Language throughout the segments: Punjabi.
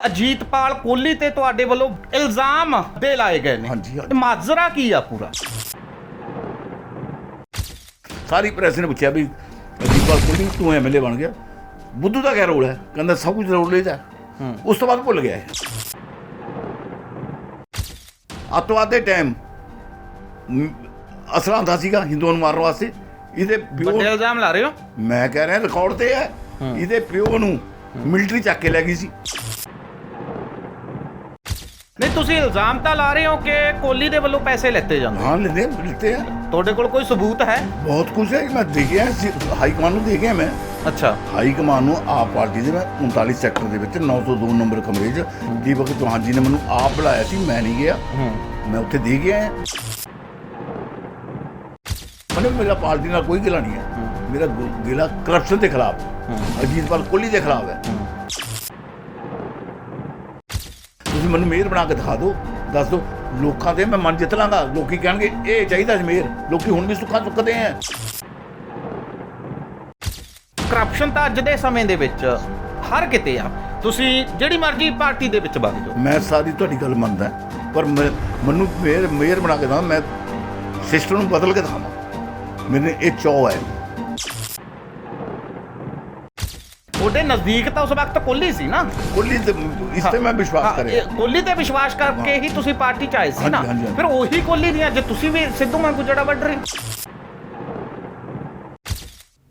ਅਜੀਤਪਾਲ ਕੋਹਲੀ ਤੇ ਤੁਹਾਡੇ ਵੱਲੋਂ ਇਲਜ਼ਾਮ ਦੇ ਲਾਏ ਗਏ ਨੇ। ਹਾਂਜੀ, ਹਾਂਜੀ। ਮਾਜਰਾ ਕੀ ਆ ਪੂਰਾ? ਸਾਰੀ ਪ੍ਰੈਸ ਨੇ ਪੁੱਛਿਆ ਵੀ ਅਜੀਤਪਾਲ ਕੋਹਲੀ ਤੂੰ ਐਮਐਲਏ ਬਣ ਗਿਆ? ਬੁੱਧੂ ਦਾ ਕਿਆ ਰੋਲ ਹੈ? ਕਹਿੰਦਾ ਸਭ ਕੁਝ ਰੋਲ ਲੈਦਾ ਉਸ ਤੋਂ ਬਾਅਦ ਭੁੱਲ ਗਿਆ। ਅੱਤਵਾਦ ਦੇ ਟਾਈਮ ਅਸਲਾ ਹੁੰਦਾ ਸੀਗਾ ਹਿੰਦੂਆਂ ਨੂੰ ਮਾਰਨ ਵਾਸਤੇ। ਇਹਦੇ ਪਿਓ ਵੱਡੇ ਇਲਜ਼ਾਮ ਲਾ ਰਹੇ ਹੋ? ਮੈਂ ਕਹਿ ਰਿਹਾ ਰਿਕਾਰਡ ਤੇ ਹੈ। ਇਹਦੇ ਪਿਓ ਨੂੰ ਮਿਲਟਰੀ ਚੱਕ ਕੇ ਲੈ ਗਈ ਸੀ। ਨਹੀਂ ਤੁਸੀਂ ਇਲਜ਼ਾਮ ਤਾਂ ਲਾ ਰਹੇ ਹੋ ਕਿ ਕੋਹਲੀ ਦੇ ਵੱਲੋਂ ਪੈਸੇ ਲੈਤੇ ਜਾਂਦੇ ਹਾਂ ਲੈਦੇ ਮਿਲਤੇ ਹੈ ਤੁਹਾਡੇ ਕੋਲ ਕੋਈ ਸਬੂਤ ਹੈ? ਬਹੁਤ ਕੁਝ ਹੈ ਮੈਂ ਦੇਖਿਆ ਹਾਈ ਕਮਾਂਡ ਨੂੰ ਦੇਖਿਆ ਮੈਂ। ਅੱਛਾ। ਹਾਈ ਕਮਾਂਡ ਨੂੰ ਆਪ ਪਾਰਟੀ ਦੇ ਮੈਂ 39 ਸੈਕਟਰ ਦੇ ਵਿੱਚ 902 ਨੰਬਰ ਕਮਰੇ 'ਚ ਦੀਪਕ ਚੌਹਾਨ ਜੀ ਨੇ ਮੈਨੂੰ ਆਪ ਬੁਲਾਇਆ ਸੀ ਮੈਂ ਨਹੀਂ ਗਿਆ। ਹੂੰ। ਮੈਂ ਉੱਥੇ ਦੇ ਗਿਆ। ਮੈਨੂੰ ਮੇਰਾ ਪਾਰਟੀ ਨਾਲ ਕੋਈ ਗਿਲਾ ਨਹੀਂ ਹੈ। ਮੇਰਾ ਗੁ- ਗਿਲਾ ਕਰਪਸ਼ਨ ਦੇ ਖਿਲਾਫ ਅਜੀਤਪਾਲ ਕੋਹਲੀ ਦੇ ਖਿਲਾਫ ਹੈ। ਤੁਸੀਂ ਮੈਨੂੰ ਮੇਅਰ ਬਣਾ ਕੇ ਦਿਖਾ ਦਿਓ ਦੱਸ ਦਿਓ ਲੋਕਾਂ ਦੇ ਮੈਂ ਮਨ ਜਿੱਤ ਲਾਂਗਾ ਲੋਕੀ ਕਹਿਣਗੇ ਇਹ ਚਾਹੀਦਾ ਮੇਅਰ ਲੋਕੀ ਹੁਣ ਵੀ ਸੁੱਖਾਂ ਚੁੱਕਦੇ ਆ ਕਰਪਸ਼ਨ ਤਾਂ ਅੱਜ ਦੇ ਸਮੇਂ ਦੇ ਵਿੱਚ ਹਰ ਕਿਤੇ ਆ। ਤੁਸੀਂ ਜਿਹੜੀ ਮਰਜ਼ੀ ਪਾਰਟੀ ਦੇ ਵਿੱਚ ਵਗ ਜਾਓ। ਮੈਂ ਸਾਰੀ ਤੁਹਾਡੀ ਗੱਲ ਮੰਨਦਾ ਪਰ ਮੈਂ- ਮੈਨੂੰ ਮੇਅਰ ਮੇਅਰ ਬਣਾ ਕੇ ਦਵਾਂ ਮੈਂ ਸਿਸਟਮ ਨੂੰ ਬਦਲ ਕੇ ਦਿਖਾਵਾਂ। ਮੈਨੂੰ ਇਹ ਚਾਅ ਹੈ। ਤੁਹਾਡੇ ਨਜ਼ਦੀਕ ਤਾਂ ਉਸ ਵਕਤ ਕੋਹਲੀ ਸੀ ਨਾ। ਕੋਹਲੀ ਤੇ ਇਸ ਤੇ ਮੈਂ ਵਿਸ਼ਵਾਸ ਕਰਿਆ। ਕੋਹਲੀ ਤੇ ਵਿਸ਼ਵਾਸ ਕਰਕੇ ਹੀ ਤੁਸੀਂ ਪਾਰਟੀ ਚ ਆਏ ਸੀ ਨਾ। ਫਿਰ ਉਹੀ ਕੋਹਲੀ ਨਹੀਂ ਅੱਜ ਤੁਸੀਂ ਵੀ ਸਿੱਧੂ ਵਾਂਗੂ ਜੜਾ ਵੱਢ ਰਹੇ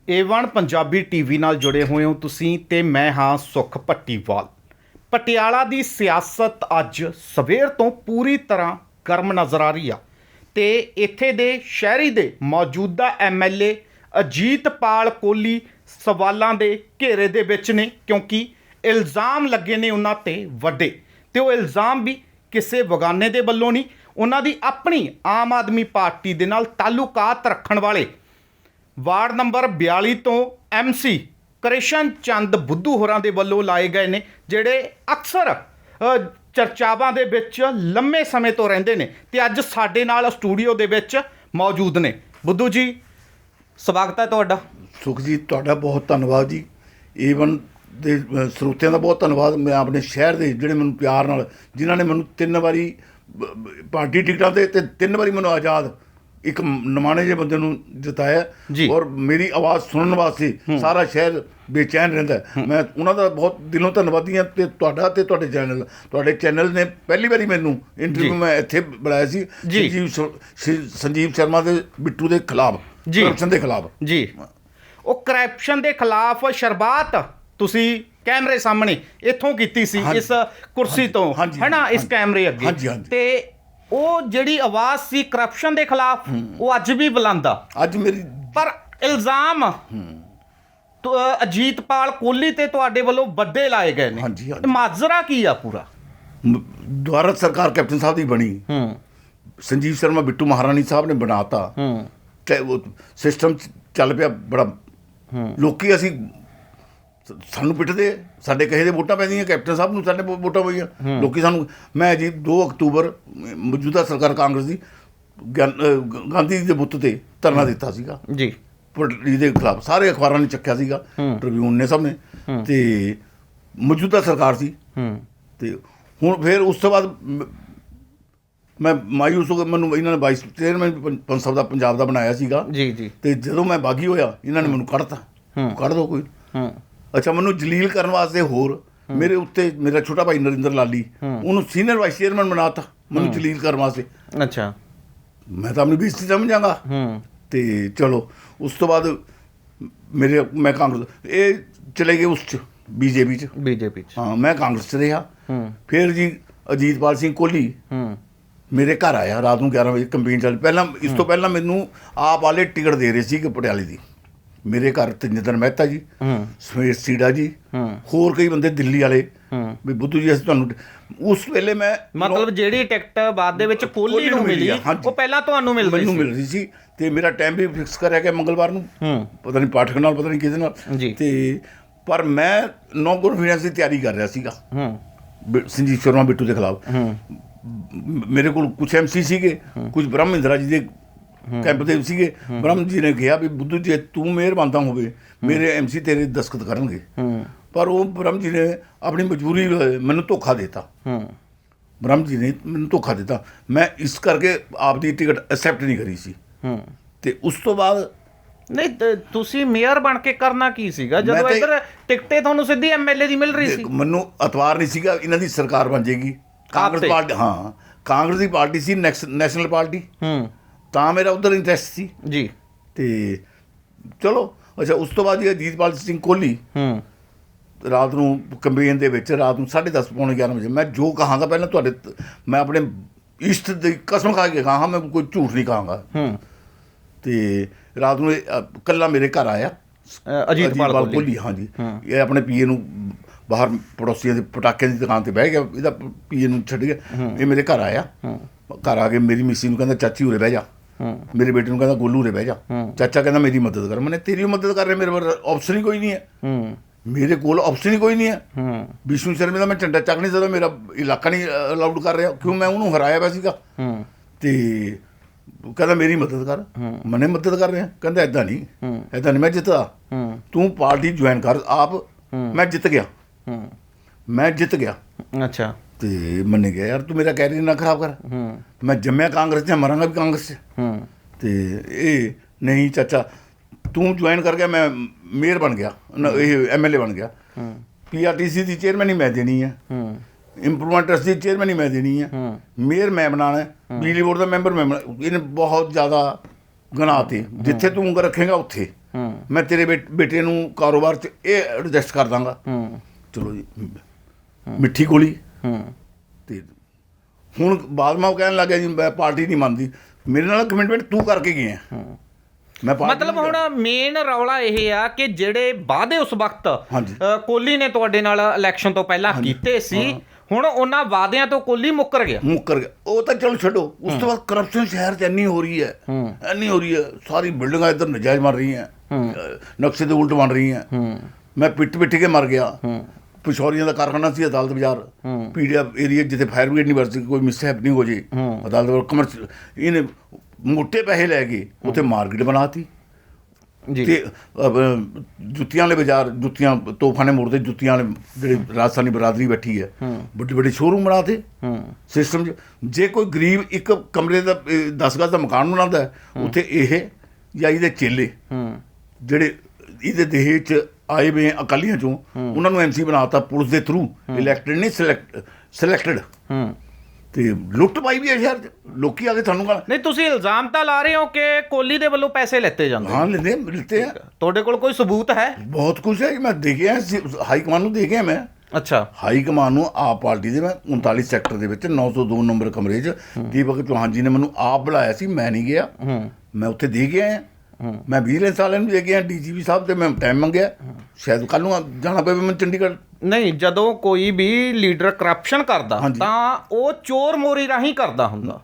A1 ਪੰਜਾਬੀ ਟੀਵੀ ਨਾਲ ਜੁੜੇ ਹੋਏ ਹੋ ਤੁਸੀਂ ਤੇ ਮੈਂ ਹਾਂ ਸੁਖ ਭੱਟੀਵਾਲ ਪਟਿਆਲਾ ਦੀ ਸਿਆਸਤ ਅੱਜ ਸਵੇਰ ਤੋਂ ਪੂਰੀ ਤਰ੍ਹਾਂ ਗਰਮ ਨਜ਼ਰ ਆ ਰਹੀ ਆ। ਤੇ ਇੱਥੇ ਦੇ ਸ਼ਹਿਰੀ ਦੇ ਮੌਜੂਦਾ ਐਮਐਲਏ ਅਜੀਤਪਾਲ ਕੋਹਲੀ ਸਵਾਲਾਂ ਦੇ ਘੇਰੇ ਦੇ ਵਿੱਚ ਨੇ, ਕਿਉਂਕਿ ਇਲਜ਼ਾਮ ਲੱਗੇ ਨੇ ਉਹਨਾਂ ਤੇ ਵੱਡੇ। ਤੇ ਉਹ ਇਲਜ਼ਾਮ ਵੀ ਕਿਸੇ ਬਗਾਨੇ ਦੇ ਵੱਲੋਂ ਨਹੀਂ, ਉਹਨਾਂ ਦੀ ਆਪਣੀ ਆਮ ਆਦਮੀ ਪਾਰਟੀ ਦੇ ਨਾਲ ਤਾਲੁਕਾਤ ਰੱਖਣ ਵਾਲੇ। ਵਾਰਡ ਨੰਬਰ 42 ਤੋਂ ਐਮਸੀ ਕ੍ਰਿਸ਼ਨ ਚੰਦ ਬੁੱਧੂ ਹੋਰਾਂ ਦੇ ਵੱਲੋਂ ਲਾਏ ਗਏ ਨੇ, ਜਿਹੜੇ ਅਕਸਰ ਚਰਚਾਵਾਂ ਦੇ ਵਿੱਚ ਲੰਮੇ ਸਮੇਂ ਤੋਂ ਰਹਿੰਦੇ ਨੇ ਤੇ ਅੱਜ ਸਾਡੇ ਨਾਲ ਸਟੂਡੀਓ ਦੇ ਵਿੱਚ ਮੌਜੂਦ ਨੇ। ਬੁੱਧੂ ਜੀ, ਸਵਾਗਤ ਹੈ ਤੁਹਾਡਾ। ਸੁਖਜੀਤ ਤੁਹਾਡਾ ਬਹੁਤ ਧੰਨਵਾਦ ਜੀ ਏਵਨ ਦੇ ਸਰੋਤਿਆਂ ਦਾ ਬਹੁਤ ਧੰਨਵਾਦ ਮੈਂ ਆਪਣੇ ਸ਼ਹਿਰ ਦੇ ਜਿਹੜੇ ਮੈਨੂੰ ਪਿਆਰ ਨਾਲ ਜਿਨ੍ਹਾਂ ਨੇ ਮੈਨੂੰ ਤਿੰਨ ਵਾਰੀ ਪਾਰਟੀ ਟਿਕਟਾਂ ਤੇ ਤੇ ਤਿੰਨ ਵਾਰੀ ਮੈਨੂੰ ਆਜ਼ਾਦ ਇੱਕ ਨਮਾਣੇ ਜਿਹੇ ਬੰਦੇ ਨੂੰ ਜਿਤਾਇਆ ਜੀ। ਔਰ ਮੇਰੀ ਆਵਾਜ਼ ਸੁਣਨ ਵਾਸਤੇ ਸਾਰਾ ਸ਼ਹਿਰ ਬੇਚੈਨ ਰਹਿੰਦਾ। ਮੈਂ ਉਹਨਾਂ ਦਾ ਬਹੁਤ ਦਿਲੋਂ ਧੰਨਵਾਦੀ ਹਾਂ ਤੇ ਤੁਹਾਡਾ ਤੇ ਤੁਹਾਡੇ ਚੈਨਲ ਤੁਹਾਡੇ ਚੈਨਲ ਨੇ ਪਹਿਲੀ ਵਾਰੀ ਮੈਨੂੰ ਇੰਟਰਵਿਊ ਜੀ। ਮੈਂ ਇੱਥੇ ਬੁਲਾਇਆ ਸੀ ਜੀ। ਸੰਜੀਵ ਸੰਜੀਵ ਸ਼ਰਮਾ ਦੇ ਬਿੱਟੂ ਦੇ ਖਿਲਾਫ ਜੀ। ਕਰਪਸ਼ਨ ਦੇ ਖਿਲਾਫ ਜੀ ਉਹ ਕਰਪਸ਼ਨ ਦੇ ਖਿਲਾਫ ਸ਼ਰਬਾਤ ਤੁਸੀਂ ਕੈਮਰੇ ਸਾਹਮਣੇ ਇੱਥੋਂ ਕੀਤੀ ਸੀ। ਇਸ ਕੁਰਸੀ ਤੋਂ ਹੈਨਾ ਇਸ। ਕੈਮਰੇ ਅੱਗੇ। ਤੇ ਉਹ ਜਿਹੜੀ ਆਵਾਜ਼ ਸੀ ਕਰਪਸ਼ਨ ਦੇ ਖਿਲਾਫ ਉਹ ਅੱਜ ਵੀ ਬੁਲੰਦਾ ਅੱਜ ਮੇਰੀ ਪਰ ਇਲਜ਼ਾਮ ਅਜੀਤਪਾਲ ਕੋਹਲੀ ਤੇ ਤੁਹਾਡੇ ਵੱਲੋਂ ਵੱਡੇ ਲਾਏ ਗਏ ਨੇ। ਹਾਂਜੀ, ਮਾਜਰਾ ਕੀ ਆ ਪੂਰਾ? ਦੁਆਰਾ ਸਰਕਾਰ ਕੈਪਟਨ ਸਾਹਿਬ ਦੀ ਬਣੀ। ਹੂੰ। ਸੰਜੀਵ ਸ਼ਰਮਾ ਬਿੱਟੂ ਮਹਾਰਾਣੀ ਸਾਹਿਬ ਨੇ ਬਣਾਤਾ। ਹੂੰ। ਤੇ ਉਹ ਸਿਸਟਮ ਚੱਲ ਪਿਆ ਬੜਾ ਲੋਕੀ ਅਸੀਂ ਸਾਨੂੰ ਪਿੱਟਦੇ। ਸਾਡੇ ਕਹੇ ਦੇ ਵੋਟਾਂ ਪੈਂਦੀਆਂ ਕੈਪਟਨ ਸਾਹਿਬ ਨੂੰ ਸਾਡੇ ਵੋਟਾਂ ਪਈਆਂ। ਲੋਕੀ ਸਾਨੂੰ ਮੈਂ ਜੀ 2 ਅਕਤੂਬਰ ਮੌਜੂਦਾ ਸਰਕਾਰ ਕਾਂਗਰਸ ਦੀ ਗਾਂਧੀ ਜੀ ਦੇ ਬੁੱਤ ਤੇ ਧਰਨਾ ਦਿੱਤਾ ਸੀਗਾ। ਜੀ। ਪਟਰੀ ਦੇ ਖਿਲਾਫ ਸਾਰੇ ਅਖਬਾਰਾਂ ਨੇ ਚੱਕਿਆ ਸੀਗਾ ਟ੍ਰਿਬਿਊਨ ਨੇ ਸਭ ਨੇ। ਤੇ ਮੌਜੂਦਾ ਸਰਕਾਰ ਸੀ। ਤੇ ਹੁਣ ਫਿਰ ਉਸ ਤੋਂ ਬਾਅਦ ਮ- ਮੈਂ ਮਾਯੂਸ ਹੋ ਗਿਆ ਮੈਨੂੰ ਇਹਨਾਂ ਨੇ ਵਾਈਸ ਚੇਅਰਮੈਨ ਪੰਸਬ ਦਾ ਪੰਜਾਬ ਦਾ ਬਣਾਇਆ ਸੀਗਾ। ਜੀ ਜੀ। ਤੇ ਜਦੋਂ ਮੈਂ ਬਾਗੀ ਹੋਇਆ ਇਹਨਾਂ ਨੇ ਮੈਨੂੰ ਕੱਢਤਾ। ਹੂੰ। ਕੱਢ ਦੋ ਕੋਈ। ਹੂੰ। ਅੱਛਾ ਮੈਨੂੰ ਜਲੀਲ ਕਰਨ ਵਾਸਤੇ ਹੋਰ ਮੇਰੇ ਉੱਤੇ ਮੇਰਾ ਛੋਟਾ ਭਾਈ ਨਰਿੰਦਰ ਲਾਲੀ ਉਹਨੂੰ ਸੀਨੀਅਰ ਵਾਈਸ ਚੇਅਰਮੈਨ ਬਣਾਤਾ ਮੈਨੂੰ ਜਲੀਲ ਕਰਨ ਵਾਸਤੇ। ਅੱਛਾ। ਮੈਂ ਤਾਂ ਆਪਣੀ ਬੇਇੱਜ਼ਤੀ ਸਮਝਾਂਗਾ। ਹੂੰ। ਤੇ ਚਲੋ ਉਸ ਤੋਂ ਬਾਅਦ ਮੇਰੇ ਮੈਂ ਕਾਂਗਰਸ ਇਹ ਚਲੇ ਗਏ ਉਸ ਚ ਬੀਜੇਪੀ ਚ। ਬੀਜੇਪੀ ਚ। ਹਾਂ ਮੈਂ ਕਾਂਗਰਸ ਚ ਰਿਹਾ। ਹੂੰ। ਫਿਰ ਜੀ ਅਜੀਤਪਾਲ ਸਿੰਘ ਕੋਹਲੀ ਹੂੰ। ਮੇਰੇ ਘਰ ਆਇਆ ਰਾਤ ਨੂੰ 11 ਵਜੇ ਕੰਪੇਨ ਚੱਲ ਪਹਿਲਾਂ ਇਸ ਤੋਂ ਪਹਿਲਾਂ ਮੈਨੂੰ ਆਪ ਵਾਲੇ ਟਿਕਟ ਦੇ ਰਹੇ ਸੀ ਕਿ ਪਟਿਆਲੇ ਦੀ। ਮੇਰੇ ਘਰ ਤਜਿੰਦਰ ਮਹਿਤਾ ਜੀ ਹੂੰ। ਸਮੇਰ ਸੀੜਾ ਜੀ ਹੂੰ। ਹੋਰ ਕਈ ਬੰਦੇ ਦਿੱਲੀ ਵਾਲੇ। ਹੂੰ। ਵੀ ਬੁੱਧੂ ਜੀ ਅਸੀਂ ਤੁਹਾਨੂੰ ਉਸ ਵੇਲੇ ਮੈਂ ਮਤਲਬ ਜਿਹੜੀ ਟਿਕਟ ਬਾਅਦ ਦੇ ਵਿੱਚ ਕੋਹਲੀ ਨੂੰ ਮਿਲੀ। ਉਹ ਪਹਿਲਾਂ ਤੁਹਾਨੂੰ ਮਿਲ ਰਹੀ ਮੈਨੂੰ ਸੀ? ਮਿਲ ਰਹੀ ਸੀ ਤੇ ਮੇਰਾ ਟਾਈਮ ਵੀ ਫਿਕਸ ਕਰਿਆ ਗਿਆ ਮੰਗਲਵਾਰ ਨੂੰ। ਹੂੰ। ਪਤਾ ਨਹੀਂ ਪਾਠਕ ਨਾਲ ਪਤਾ ਨਹੀਂ ਕਿਹਦੇ ਨਾਲ। ਤੇ ਪਰ ਮੈਂ ਨੌ ਕਨਫੀਡੈਂਸ ਦੀ ਤਿਆਰੀ ਕਰ ਰਿਹਾ ਸੀਗਾ। ਹੂੰ। ਸੰਜੀਵ ਸ਼ਰਮਾ ਬਿੱਟੂ ਦੇ ਖਿਲਾਫ। ਮੇਰੇ ਕੋਲ ਕੁਝ ਐਮਸੀ ਸੀਗੇ ਕੁਝ ਬ੍ਰਹਮ ਇੰਦਰਾ ਜੀ ਦੇ ਕੈਂਪ ਦੇ ਸੀਗੇ। ਬ੍ਰਹਮ ਜੀ ਨੇ ਕਿਹਾ ਵੀ ਬੁੱਧੂ ਜੀ ਤੂੰ ਮਿਹਰ ਬਣਦਾ ਹੋਵੇ ਮੇਰੇ ਐਮਸੀ ਤੇਰੇ ਦਸਖਤ ਕਰਨਗੇ। ਪਰ ਉਹ ਬ੍ਰਹਮ ਜੀ ਨੇ ਆਪਣੀ ਮਜਬੂਰੀ ਮੈਨੂੰ ਧੋਖਾ ਦਿੱਤਾ। ਬ੍ਰਹਮ ਜੀ ਨੇ ਮੈਨੂੰ ਧੋਖਾ ਦਿੱਤਾ। ਮੈਂ ਇਸ ਕਰਕੇ ਆਪ ਦੀ ਟਿਕਟ ਐਕਸੈਪਟ ਨਹੀਂ ਕਰੀ ਸੀ। ਤੇ ਉਸ ਤੋਂ ਬਾਅਦ ਨਹੀਂ ਤੇ ਤੁਸੀਂ ਮੇਅਰ ਬਣ ਕੇ ਕਰਨਾ ਕੀ ਸੀਗਾ? ਜਦੋਂ ਤੇ- ਇੱਧਰ ਟਿਕਟੇ ਤੁਹਾਨੂੰ ਸਿੱਧੀ ਐਮਐਲਏ ਦੀ ਮਿਲ ਰਹੀ ਸੀ। ਮੈਨੂੰ ਅਤਵਾਰ ਨਹੀਂ ਸੀਗਾ ਇਹਨਾਂ ਦੀ ਸਰਕਾਰ ਬਣ ਜਾਏਗੀ। ਕਾਂਗਰਸ? ਪਾਰਟੀ ਹਾਂ ਕਾਂਗਰਸ ਦੀ ਪਾਰਟੀ ਸੀ ਨੈਸ਼ਨਲ ਪਾਰਟੀ। ਹੂੰ। ਤਾਂ ਮੇਰਾ ਉਧਰ ਇੰਟਰਸਟ ਸੀ। ਜੀ। ਤੇ ਚਲੋ ਅੱਛਾ ਉਸ ਤੋਂ ਬਾਅਦ ਇਹ ਅਜੀਤਪਾਲ ਸਿੰਘ ਕੋਹਲੀ ਹੂੰ। ਰਾਤ ਨੂੰ ਕੰਪੇਨ ਦੇ ਵਿੱਚ ਰਾਤ ਨੂੰ 10:30 ਪੌਣੇ 11 ਵਜੇ ਮੈਂ ਜੋ ਕਹਾਂਗਾ ਪਹਿਲਾਂ ਤੁਹਾਡੇ ਮੈਂ ਆਪਣੇ ਇਸ਼ਟ ਦੀ ਕਸਮ ਖਾ ਕੇ ਕਹਾਂ ਮੈਂ ਕੋਈ ਝੂਠ ਨਹੀਂ ਕਹਾਂਗਾ। ਹੂੰ। ਤੇ ਰਾਤ ਨੂੰ ਕੱਲਾ ਮੇਰੇ ਘਰ ਆਇਆ। ਅਜੀਤਪਾਲ ਕੋਹਲੀ। ਹਾਂਜੀ। ਇਹ ਆਪਣੇ ਪੀਏ ਨੂੰ ਬਾਹਰ ਪੜੋਸੀਆਂ ਦੇ ਪਟਾਕਿਆਂ ਦੀ ਦੁਕਾਨ ਤੇ ਬਹਿ ਗਿਆ ਇਹਦਾ ਪੀਏ ਨੂੰ ਛੱਡ ਗਿਆ। ਇਹ ਮੇਰੇ ਘਰ ਆਇਆ। ਘਰ ਆ ਕੇ ਮੇਰੀ ਮਿਸੀ ਨੂੰ ਕਹਿੰਦਾ ਚਾਚੀ ਉਰੇ ਬਹਿ ਜਾ। ਮੇਰੇ ਬੇਟੇ ਨੂੰ ਕਹਿੰਦਾ ਗੋਲੂ ਉਰੇ ਬਹਿ ਜਾ। ਚਾਚਾ ਕਹਿੰਦਾ ਮੇਰੀ ਮਦਦ ਕਰ। ਮੈਨੇ ਤੇਰੀ ਮਦਦ ਕਰ ਰਿਹਾ ਮੇਰੇ ਕੋਲ ਆਪਸ਼ਨ ਹੀ ਕੋਈ ਨਹੀਂ ਹੈ। ਮੇਰੇ ਕੋਲ ਆਪਸ਼ਨ ਹੀ ਕੋਈ ਨਹੀਂ ਹੈ। ਵਿਸ਼ਨੂੰ ਸ਼ਰਮੇ ਦਾ ਮੈਂ ਝੰਡਾ ਚੱਕ ਨਹੀਂ ਸਕਦਾ ਮੇਰਾ ਇਲਾਕਾ ਨਹੀਂ ਅਲਾਉਡ ਕਰ ਰਿਹਾ। ਕਿਉਂ? ਮੈਂ ਉਹਨੂੰ ਹਰਾਇਆ ਪਿਆ ਸੀਗਾ। ਤੇ ਕਹਿੰਦਾ ਮੇਰੀ ਮਦਦ ਕਰ। ਮਨੇ ਮਦਦ ਕਰ ਰਿਹਾ। ਕਹਿੰਦਾ ਐਦਾਂ ਨਹੀਂ। ਐਦਾਂ ਨਹੀਂ ਮੈਂ ਜਿੱਤਦਾ। ਤੂੰ ਪਾਰਟੀ ਜੁਆਇਨ ਕਰ। ਆਪ ਮੈਂ ਜਿੱਤ ਗਿਆ। ਹੂੰ। ਮੈਂ ਜਿੱਤ ਗਿਆ। ਅੱਛਾ। ਤੇ ਮੰਨੇ ਗਿਆ ਯਾਰ ਤੂੰ ਮੇਰਾ ਕੈਰੀਅਰ ਨਾ ਖਰਾਬ ਕਰ। ਹੂੰ। ਮੈਂ ਜੰਮਿਆ ਕਾਂਗਰਸ 'ਚ ਮਰਾਂਗਾ ਵੀ ਕਾਂਗਰਸ 'ਚ। ਹੂੰ। ਤੇ ਇਹ ਨਹੀਂ ਚਾਚਾ ਤੂੰ ਜੁਆਇਨ ਕਰ ਗਿਆ ਮੈਂ ਮੇਅਰ ਬਣ ਗਿਆ। ਇਹ ਐਮਐਲਏ ਬਣ ਗਿਆ। ਹੂੰ। ਪੀਆਰਟੀਸੀ ਦੀ ਚੇਅਰਮੈਨ ਹੀ ਮੈਂ ਦੇਣੀ ਹੈ ਹੂੰ। ਇੰਪਰੂਵਮੈਂਟ ਟਰਸਟ ਦੀ ਚੇਅਰਮੈਨ ਹੀ ਮੈਂ ਦੇਣੀ ਹੈ। ਮੇਅਰ ਮੈਂ ਬਣਾਉਣਾ ਹੈ। ਬਿਜਲੀ ਬੋਰਡ ਦਾ ਮੈਂਬਰ ਮੈਂ ਬਣਾ ਇਹਨੇ ਬਹੁਤ ਜ਼ਿਆਦਾ ਗਨਾਹ ਤੇ। ਜਿੱਥੇ ਤੂੰ ਉਂਗਲ ਰੱਖੇਗਾ ਉੱਥੇ। ਮੈਂ ਤੇਰੇ ਬੇਟ- ਨੂੰ ਕਾਰੋਬਾਰ 'ਚ ਇਹ ਐਡਜਸਟ ਕਰ ਦਾਂਗਾ। ਚਲੋ ਜੀ ਮਿੱਠੀ ਗੋਲੀ। ਹੂੰ। ਤੇ ਹੁਣ ਬਾਅਦ ਮੈਂ ਉਹ ਕਹਿਣ ਲੱਗਿਆ ਜੀ ਮੈਂ ਪਾਰਟੀ ਨਹੀਂ ਮੰਨਦੀ। ਮੇਰੇ ਨਾਲ ਕਮਿਟਮੈਂਟ ਤੂੰ ਕਰਕੇ ਗਿਆ ਮੈਂ ਪਾਰਟੀ ਮਤਲਬ ਹੁਣ ਮੇਨ ਰੌਲਾ ਇਹ ਆ ਕਿ ਜਿਹੜੇ ਵਾਅਦੇ ਉਸ ਵਕਤ ਕੋਹਲੀ ਨੇ ਤੁਹਾਡੇ ਨਾਲ ਇਲੈਕਸ਼ਨ ਤੋਂ ਪਹਿਲਾਂ ਕੀਤੇ ਸੀ ਹੁਣ ਉਹਨਾਂ ਵਾਅਦਿਆਂ ਤੋਂ ਕੋਹਲੀ ਮੁੱਕਰ ਗਿਆ। ਮੁੱਕਰ ਗਿਆ। ਉਹ ਤਾਂ ਚਲੋ ਛੱਡੋ। ਉਸ ਤੋਂ ਬਾਅਦ ਕਰਪਸ਼ਨ ਸ਼ਹਿਰ 'ਚ ਇੰਨੀ ਹੋ ਰਹੀ ਹੈ ਹੂੰ। ਇੰਨੀ ਹੋ ਰਹੀ ਹੈ ਸਾਰੀ ਬਿਲਡਿੰਗਾਂ ਇੱਧਰ ਨਜਾਇਜ਼ ਬਣ ਰਹੀਆਂ। ਨਕਸ਼ੇ ਦੇ ਉਲਟ ਬਣ ਰਹੀਆਂ। ਹੂੰ। ਮੈਂ ਪਿੱਟ ਪਿੱਟ ਕੇ ਮਰ ਗਿਆ। ਹੂੰ। ਪਿਸ਼ੌਰੀਆਂ ਦਾ ਕਾਰਖਾਨਾ ਸੀ ਅਦਾਲਤ ਬਾਜ਼ਾਰ। ਪੀਡੀਆ ਏਰੀਆ ਜਿੱਥੇ ਫਾਇਰ ਬ੍ਰਿਗੇਡ ਨਹੀਂ ਵਰਤੀ ਕੋਈ ਮਿਸਹੈਪ ਨਹੀਂ ਹੋ ਜੇ। ਅਦਾਲਤ ਬਾਜ਼ਾਰ ਕਮਰਸ਼ ਇਹਨੇ ਮੋਟੇ ਪੈਸੇ ਲੈ ਕੇ ਉੱਥੇ ਮਾਰਕੀਟ ਬਣਾਤੀ। ਜੀ। ਤੇ ਜੁੱਤੀਆਂ ਵਾਲੇ ਬਾਜ਼ਾਰ ਜੁੱਤੀਆਂ ਤੋਫਾਨੇ ਮੋੜ ਤੇ ਜੁੱਤੀਆਂ ਵਾਲੇ ਜਿਹੜੇ ਰਾਜਸਥਾਨੀ ਬਰਾਦਰੀ ਬੈਠੀ ਹੈ ਵੱਡੇ ਵੱਡੇ ਸ਼ੋਰੂਮ ਬਣਾਤੇ। ਸਿਸਟਮ ਜੇ ਕੋਈ ਗਰੀਬ ਇੱਕ ਕਮਰੇ ਦਾ 10 ਗਜ਼ ਦਾ ਮਕਾਨ ਬਣਾਉਂਦਾ ਉੱਥੇ ਇਹ ਜਾਂ ਇਹਦੇ ਚੇਲੇ ਜਿਹੜੇ ਇਹਦੇ ਦੇਹ 'ਚ ਆਏ ਵੇ ਅਕਾਲੀਆਂ ਚੋਂ ਉਹਨਾਂ ਨੂੰ ਐਮਸੀ ਬਣਾਤਾ ਪੁਲਿਸ ਦੇ ਥਰੂ ਇਲੈਕਟਡ ਨਹੀਂ ਸਿਲੈਕਟ ਸਿਲੈਕਟਡ ਹੂੰ। ਤੇ ਲੁੱਟ ਪਾਈ ਵੀ ਹੈ ਸ਼ਹਿਰ 'ਚ। ਲੋਕੀ ਆ ਕੇ ਤੁਹਾਨੂੰ ਕਹਣ ਨਹੀਂ ਤੁਸੀਂ ਇਲਜ਼ਾਮ ਤਾਂ ਲਾ ਰਹੇ ਹੋ ਕਿ ਕੋਹਲੀ ਦੇ ਵੱਲੋਂ ਪੈਸੇ ਲੈਤੇ ਜਾਂਦੇ ਹਾਂ ਲੈਂਦੇ ਮਿਲਤੇ ਆ। ਤੁਹਾਡੇ ਕੋਲ ਕੋਈ ਸਬੂਤ ਹੈ? ਬਹੁਤ ਕੁਝ ਹੈ ਮੈਂ ਦੇਖਿਆ ਹਾਈ ਕਮਾਂਡ ਨੂੰ ਦੇਖਿਆ ਮੈਂ। ਅੱਛਾ। ਹਾਈ ਕਮਾਨ ਨੂੰ ਆਪ ਪਾਰਟੀ ਦੇ ਮੈਂ 39 ਸੈਕਟਰ ਦੇ ਵਿੱਚ 902 ਨੰਬਰ ਕਮਰੇ 'ਚ। ਦੀਪਕ ਚੌਹਾਨ ਜੀ ਨੇ ਮੈਨੂੰ ਆਪ ਬੁਲਾਇਆ ਸੀ ਮੈਂ ਨਹੀਂ ਗਿਆ। ਹੂੰ। ਮੈਂ ਉੱਥੇ ਦੇ ਆਇਆ। ਮੈਂ ਵਿਜੀਲੈਂਸ ਵਾਲਿਆਂ ਨੂੰ ਦੇ ਕੇ ਆਇਆ ਡੀਜੀਪੀ ਸਾਹਿਬ ਤੇ ਮੈਂ ਟਾਈਮ ਮੰਗਿਆ। ਸ਼ਾਇਦ ਕੱਲ ਨੂੰ ਜਾਣਾ ਪਵੇ ਮੈਨੂੰ ਚੰਡੀਗੜ੍ਹ। ਨਹੀਂ ਜਦੋਂ ਕੋਈ ਵੀ ਲੀਡਰ ਕਰਪਸ਼ਨ ਕਰਦਾ। ਤਾਂ ਉਹ ਚੋਰ ਮੋਰੀ ਰਾਹੀਂ ਕਰਦਾ ਹੁੰਦਾ।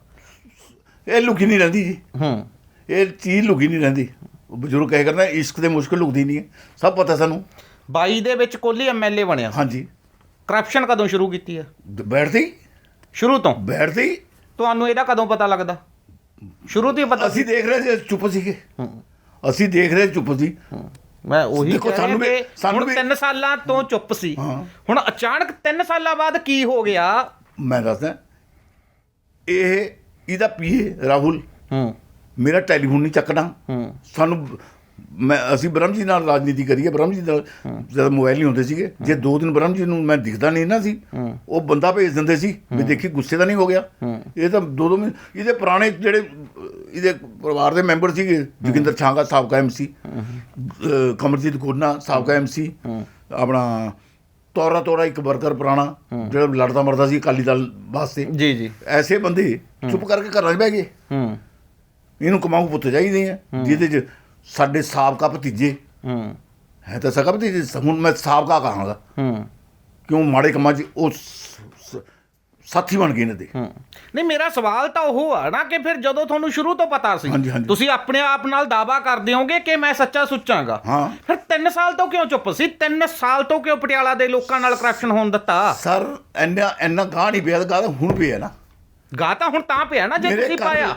ਇਹ ਲੁਕੀ ਨਹੀਂ ਰਹਿੰਦੀ ਜੀ। ਹੂੰ। ਇਹ ਚੀਜ਼ ਲੁਕੀ ਨਹੀਂ ਰਹਿੰਦੀ। ਬਜ਼ੁਰਗ ਕਹੇ ਕਰਨਾ ਇਸ਼ਕ ਦੇ ਮੁਸ਼ਕਲ ਲੁਕਦੀ ਨਹੀਂ ਹੈ। ਸਭ ਪਤਾ ਸਾਨੂੰ। 22 ਦੇ ਵਿੱਚ ਕੋਹਲੀ ਐਮਐਲਏ ਬਣਿਆ ਹਾਂਜੀ। ਕਰਪਸ਼ਨ ਕਦੋਂ ਸ਼ੁਰੂ ਕੀਤੀ ਹੈ ਬੈਠਦੇ ਸ਼ੁਰੂ ਤੋਂ। ਬੈਠਦੇ ਤੁਹਾਨੂੰ ਇਹਦਾ ਕਦੋਂ ਪਤਾ ਲੱਗਦਾ? ਸ਼ੁਰੂ ਤੋਂ ਹੀ ਪਤਾ ਅਸੀਂ ਦੇਖ ਰਹੇ ਸੀ ਚੁੱਪ ਸੀਗੇ। ਹੂੰ। ਅਸੀਂ ਦੇਖ ਰਹੇ ਚੁੱਪ ਸੀ। ਮੈਂ ਉਹੀ ਦੇਖੋ, ਸਾਨੂੰ ਵੀ- ਸਾਨੂੰ ਵੀ- 3 ਸਾਲਾਂ ਤੋਂ ਚੁੱਪ ਸੀ। ਹੁਣ ਅਚਾਨਕ 3 ਸਾਲਾਂ ਬਾਅਦ ਕੀ ਹੋ ਗਿਆ? ਮੈਂ ਦੱਸਦਾ ਇਹ ਇਹਦਾ ਪੀਏ ਰਾਹੁਲ। ਹੂੰ। ਮੇਰਾ ਟੈਲੀਫੋਨ ਨਹੀਂ ਚੱਕਣਾ। ਹੂੰ। ਸਾਨੂੰ ਮੈਂ ਅਸੀਂ ਬ੍ਰਹਮ ਜੀ ਨਾਲ ਰਾਜਨੀਤੀ ਕਰੀਏ ਬ੍ਰਹਮ ਜੀ ਨਾਲ ਜਦ ਮੋਬਾਈਲ ਨਹੀਂ ਹੁੰਦੇ ਸੀਗੇ ਜੇ ਦੋ ਦਿਨ ਬ੍ਰਹਮ ਜੀ ਨੂੰ ਮੈਂ ਦਿਖਦਾ ਨਹੀਂ ਨਾ ਸੀ ਉਹ ਬੰਦਾ ਭੇਜ ਦਿੰਦੇ ਸੀ ਵੀ ਦੇਖੀ ਗੁੱਸੇ ਤਾਂ ਨਹੀਂ ਹੋ ਗਿਆ। ਇਹ ਤਾਂ ਦੋ ਦੋ ਇਹਦੇ ਪੁਰਾਣੇ ਜਿਹੜੇ ਇਹਦੇ ਪਰਿਵਾਰ ਦੇ ਮੈਂਬਰ ਸੀਗੇ ਜੋਗਿੰਦਰ ਛਾਂਗਾ ਸਾਬਕਾ ਐਮਸੀ ਕਮਰਜੀਤ ਕੋਨਾ ਸਾਬਕਾ ਐਮਸੀ ਆਪਣਾ ਤੋਰਾ ਤੋਰਾ ਇੱਕ ਵਰਕਰ ਪੁਰਾਣਾ ਜਿਹੜਾ ਲੜਦਾ ਮਰਦਾ ਸੀ ਅਕਾਲੀ ਦਲ ਵਾਸਤੇ। ਜੀ ਜੀ। ਐਸੇ ਬੰਦੇ ਚੁੱਪ ਕਰਕੇ ਘਰਾਂ 'ਚ ਬਹਿ ਗਏ। ਹੂੰ। ਇਹਨੂੰ ਕਮਾਊ ਪੁੱਤ ਚਾਹੀਦੇ ਆ ਜਿਹਦੇ 'ਚ ਸਾਡੇ ਸਾਬਕਾ ਭਤੀਜੇ। ਹੂੰ। ਹੈ ਤਾਂ ਸਕਾ ਭਤੀਜੇ ਹੁਣ ਮੈਂ ਸਾਬਕਾ ਕਹਾਂਗਾ। ਹੂੰ। ਕਿਉਂ ਮਾੜੇ ਕੰਮਾਂ 'ਚ ਉਹ ਸਾਥੀ ਬਣ ਗਏ ਇਹਨਾਂ ਦੇ। ਨਹੀਂ ਮੇਰਾ ਸਵਾਲ ਤਾਂ ਉਹ ਆ ਨਾ ਕਿ ਫਿਰ ਜਦੋਂ ਤੁਹਾਨੂੰ ਸ਼ੁਰੂ ਤੋਂ ਪਤਾ ਸੀ। ਤੁਸੀਂ ਆਪਣੇ ਆਪ ਨਾਲ ਦਾਵਾ ਕਰਦੇ ਹੋਗੇ ਕਿ ਮੈਂ ਸੱਚਾ ਸੁੱਚਾਂਗਾ। ਫਿਰ 3 ਸਾਲ ਤੋਂ ਕਿਉਂ ਚੁੱਪ ਸੀ? 3 ਸਾਲ ਤੋਂ ਕਿਉਂ ਪਟਿਆਲਾ ਦੇ ਲੋਕਾਂ ਨਾਲ ਕਰਪਸ਼ਨ ਹੋਣ ਦਿੱਤਾ? ਸਰ ਇੰਨਾ ਇੰਨਾ ਗਾਹ ਨਹੀਂ ਪਿਆ ਗਾਹ ਹੁਣ ਪਿਆ ਨਾ। ਗਾ ਤਾਂ ਹੁਣ ਤਾਂ ਪਿਆ ਨਾ ਜੇ ਤੁਸੀਂ ਪਾਇਆ।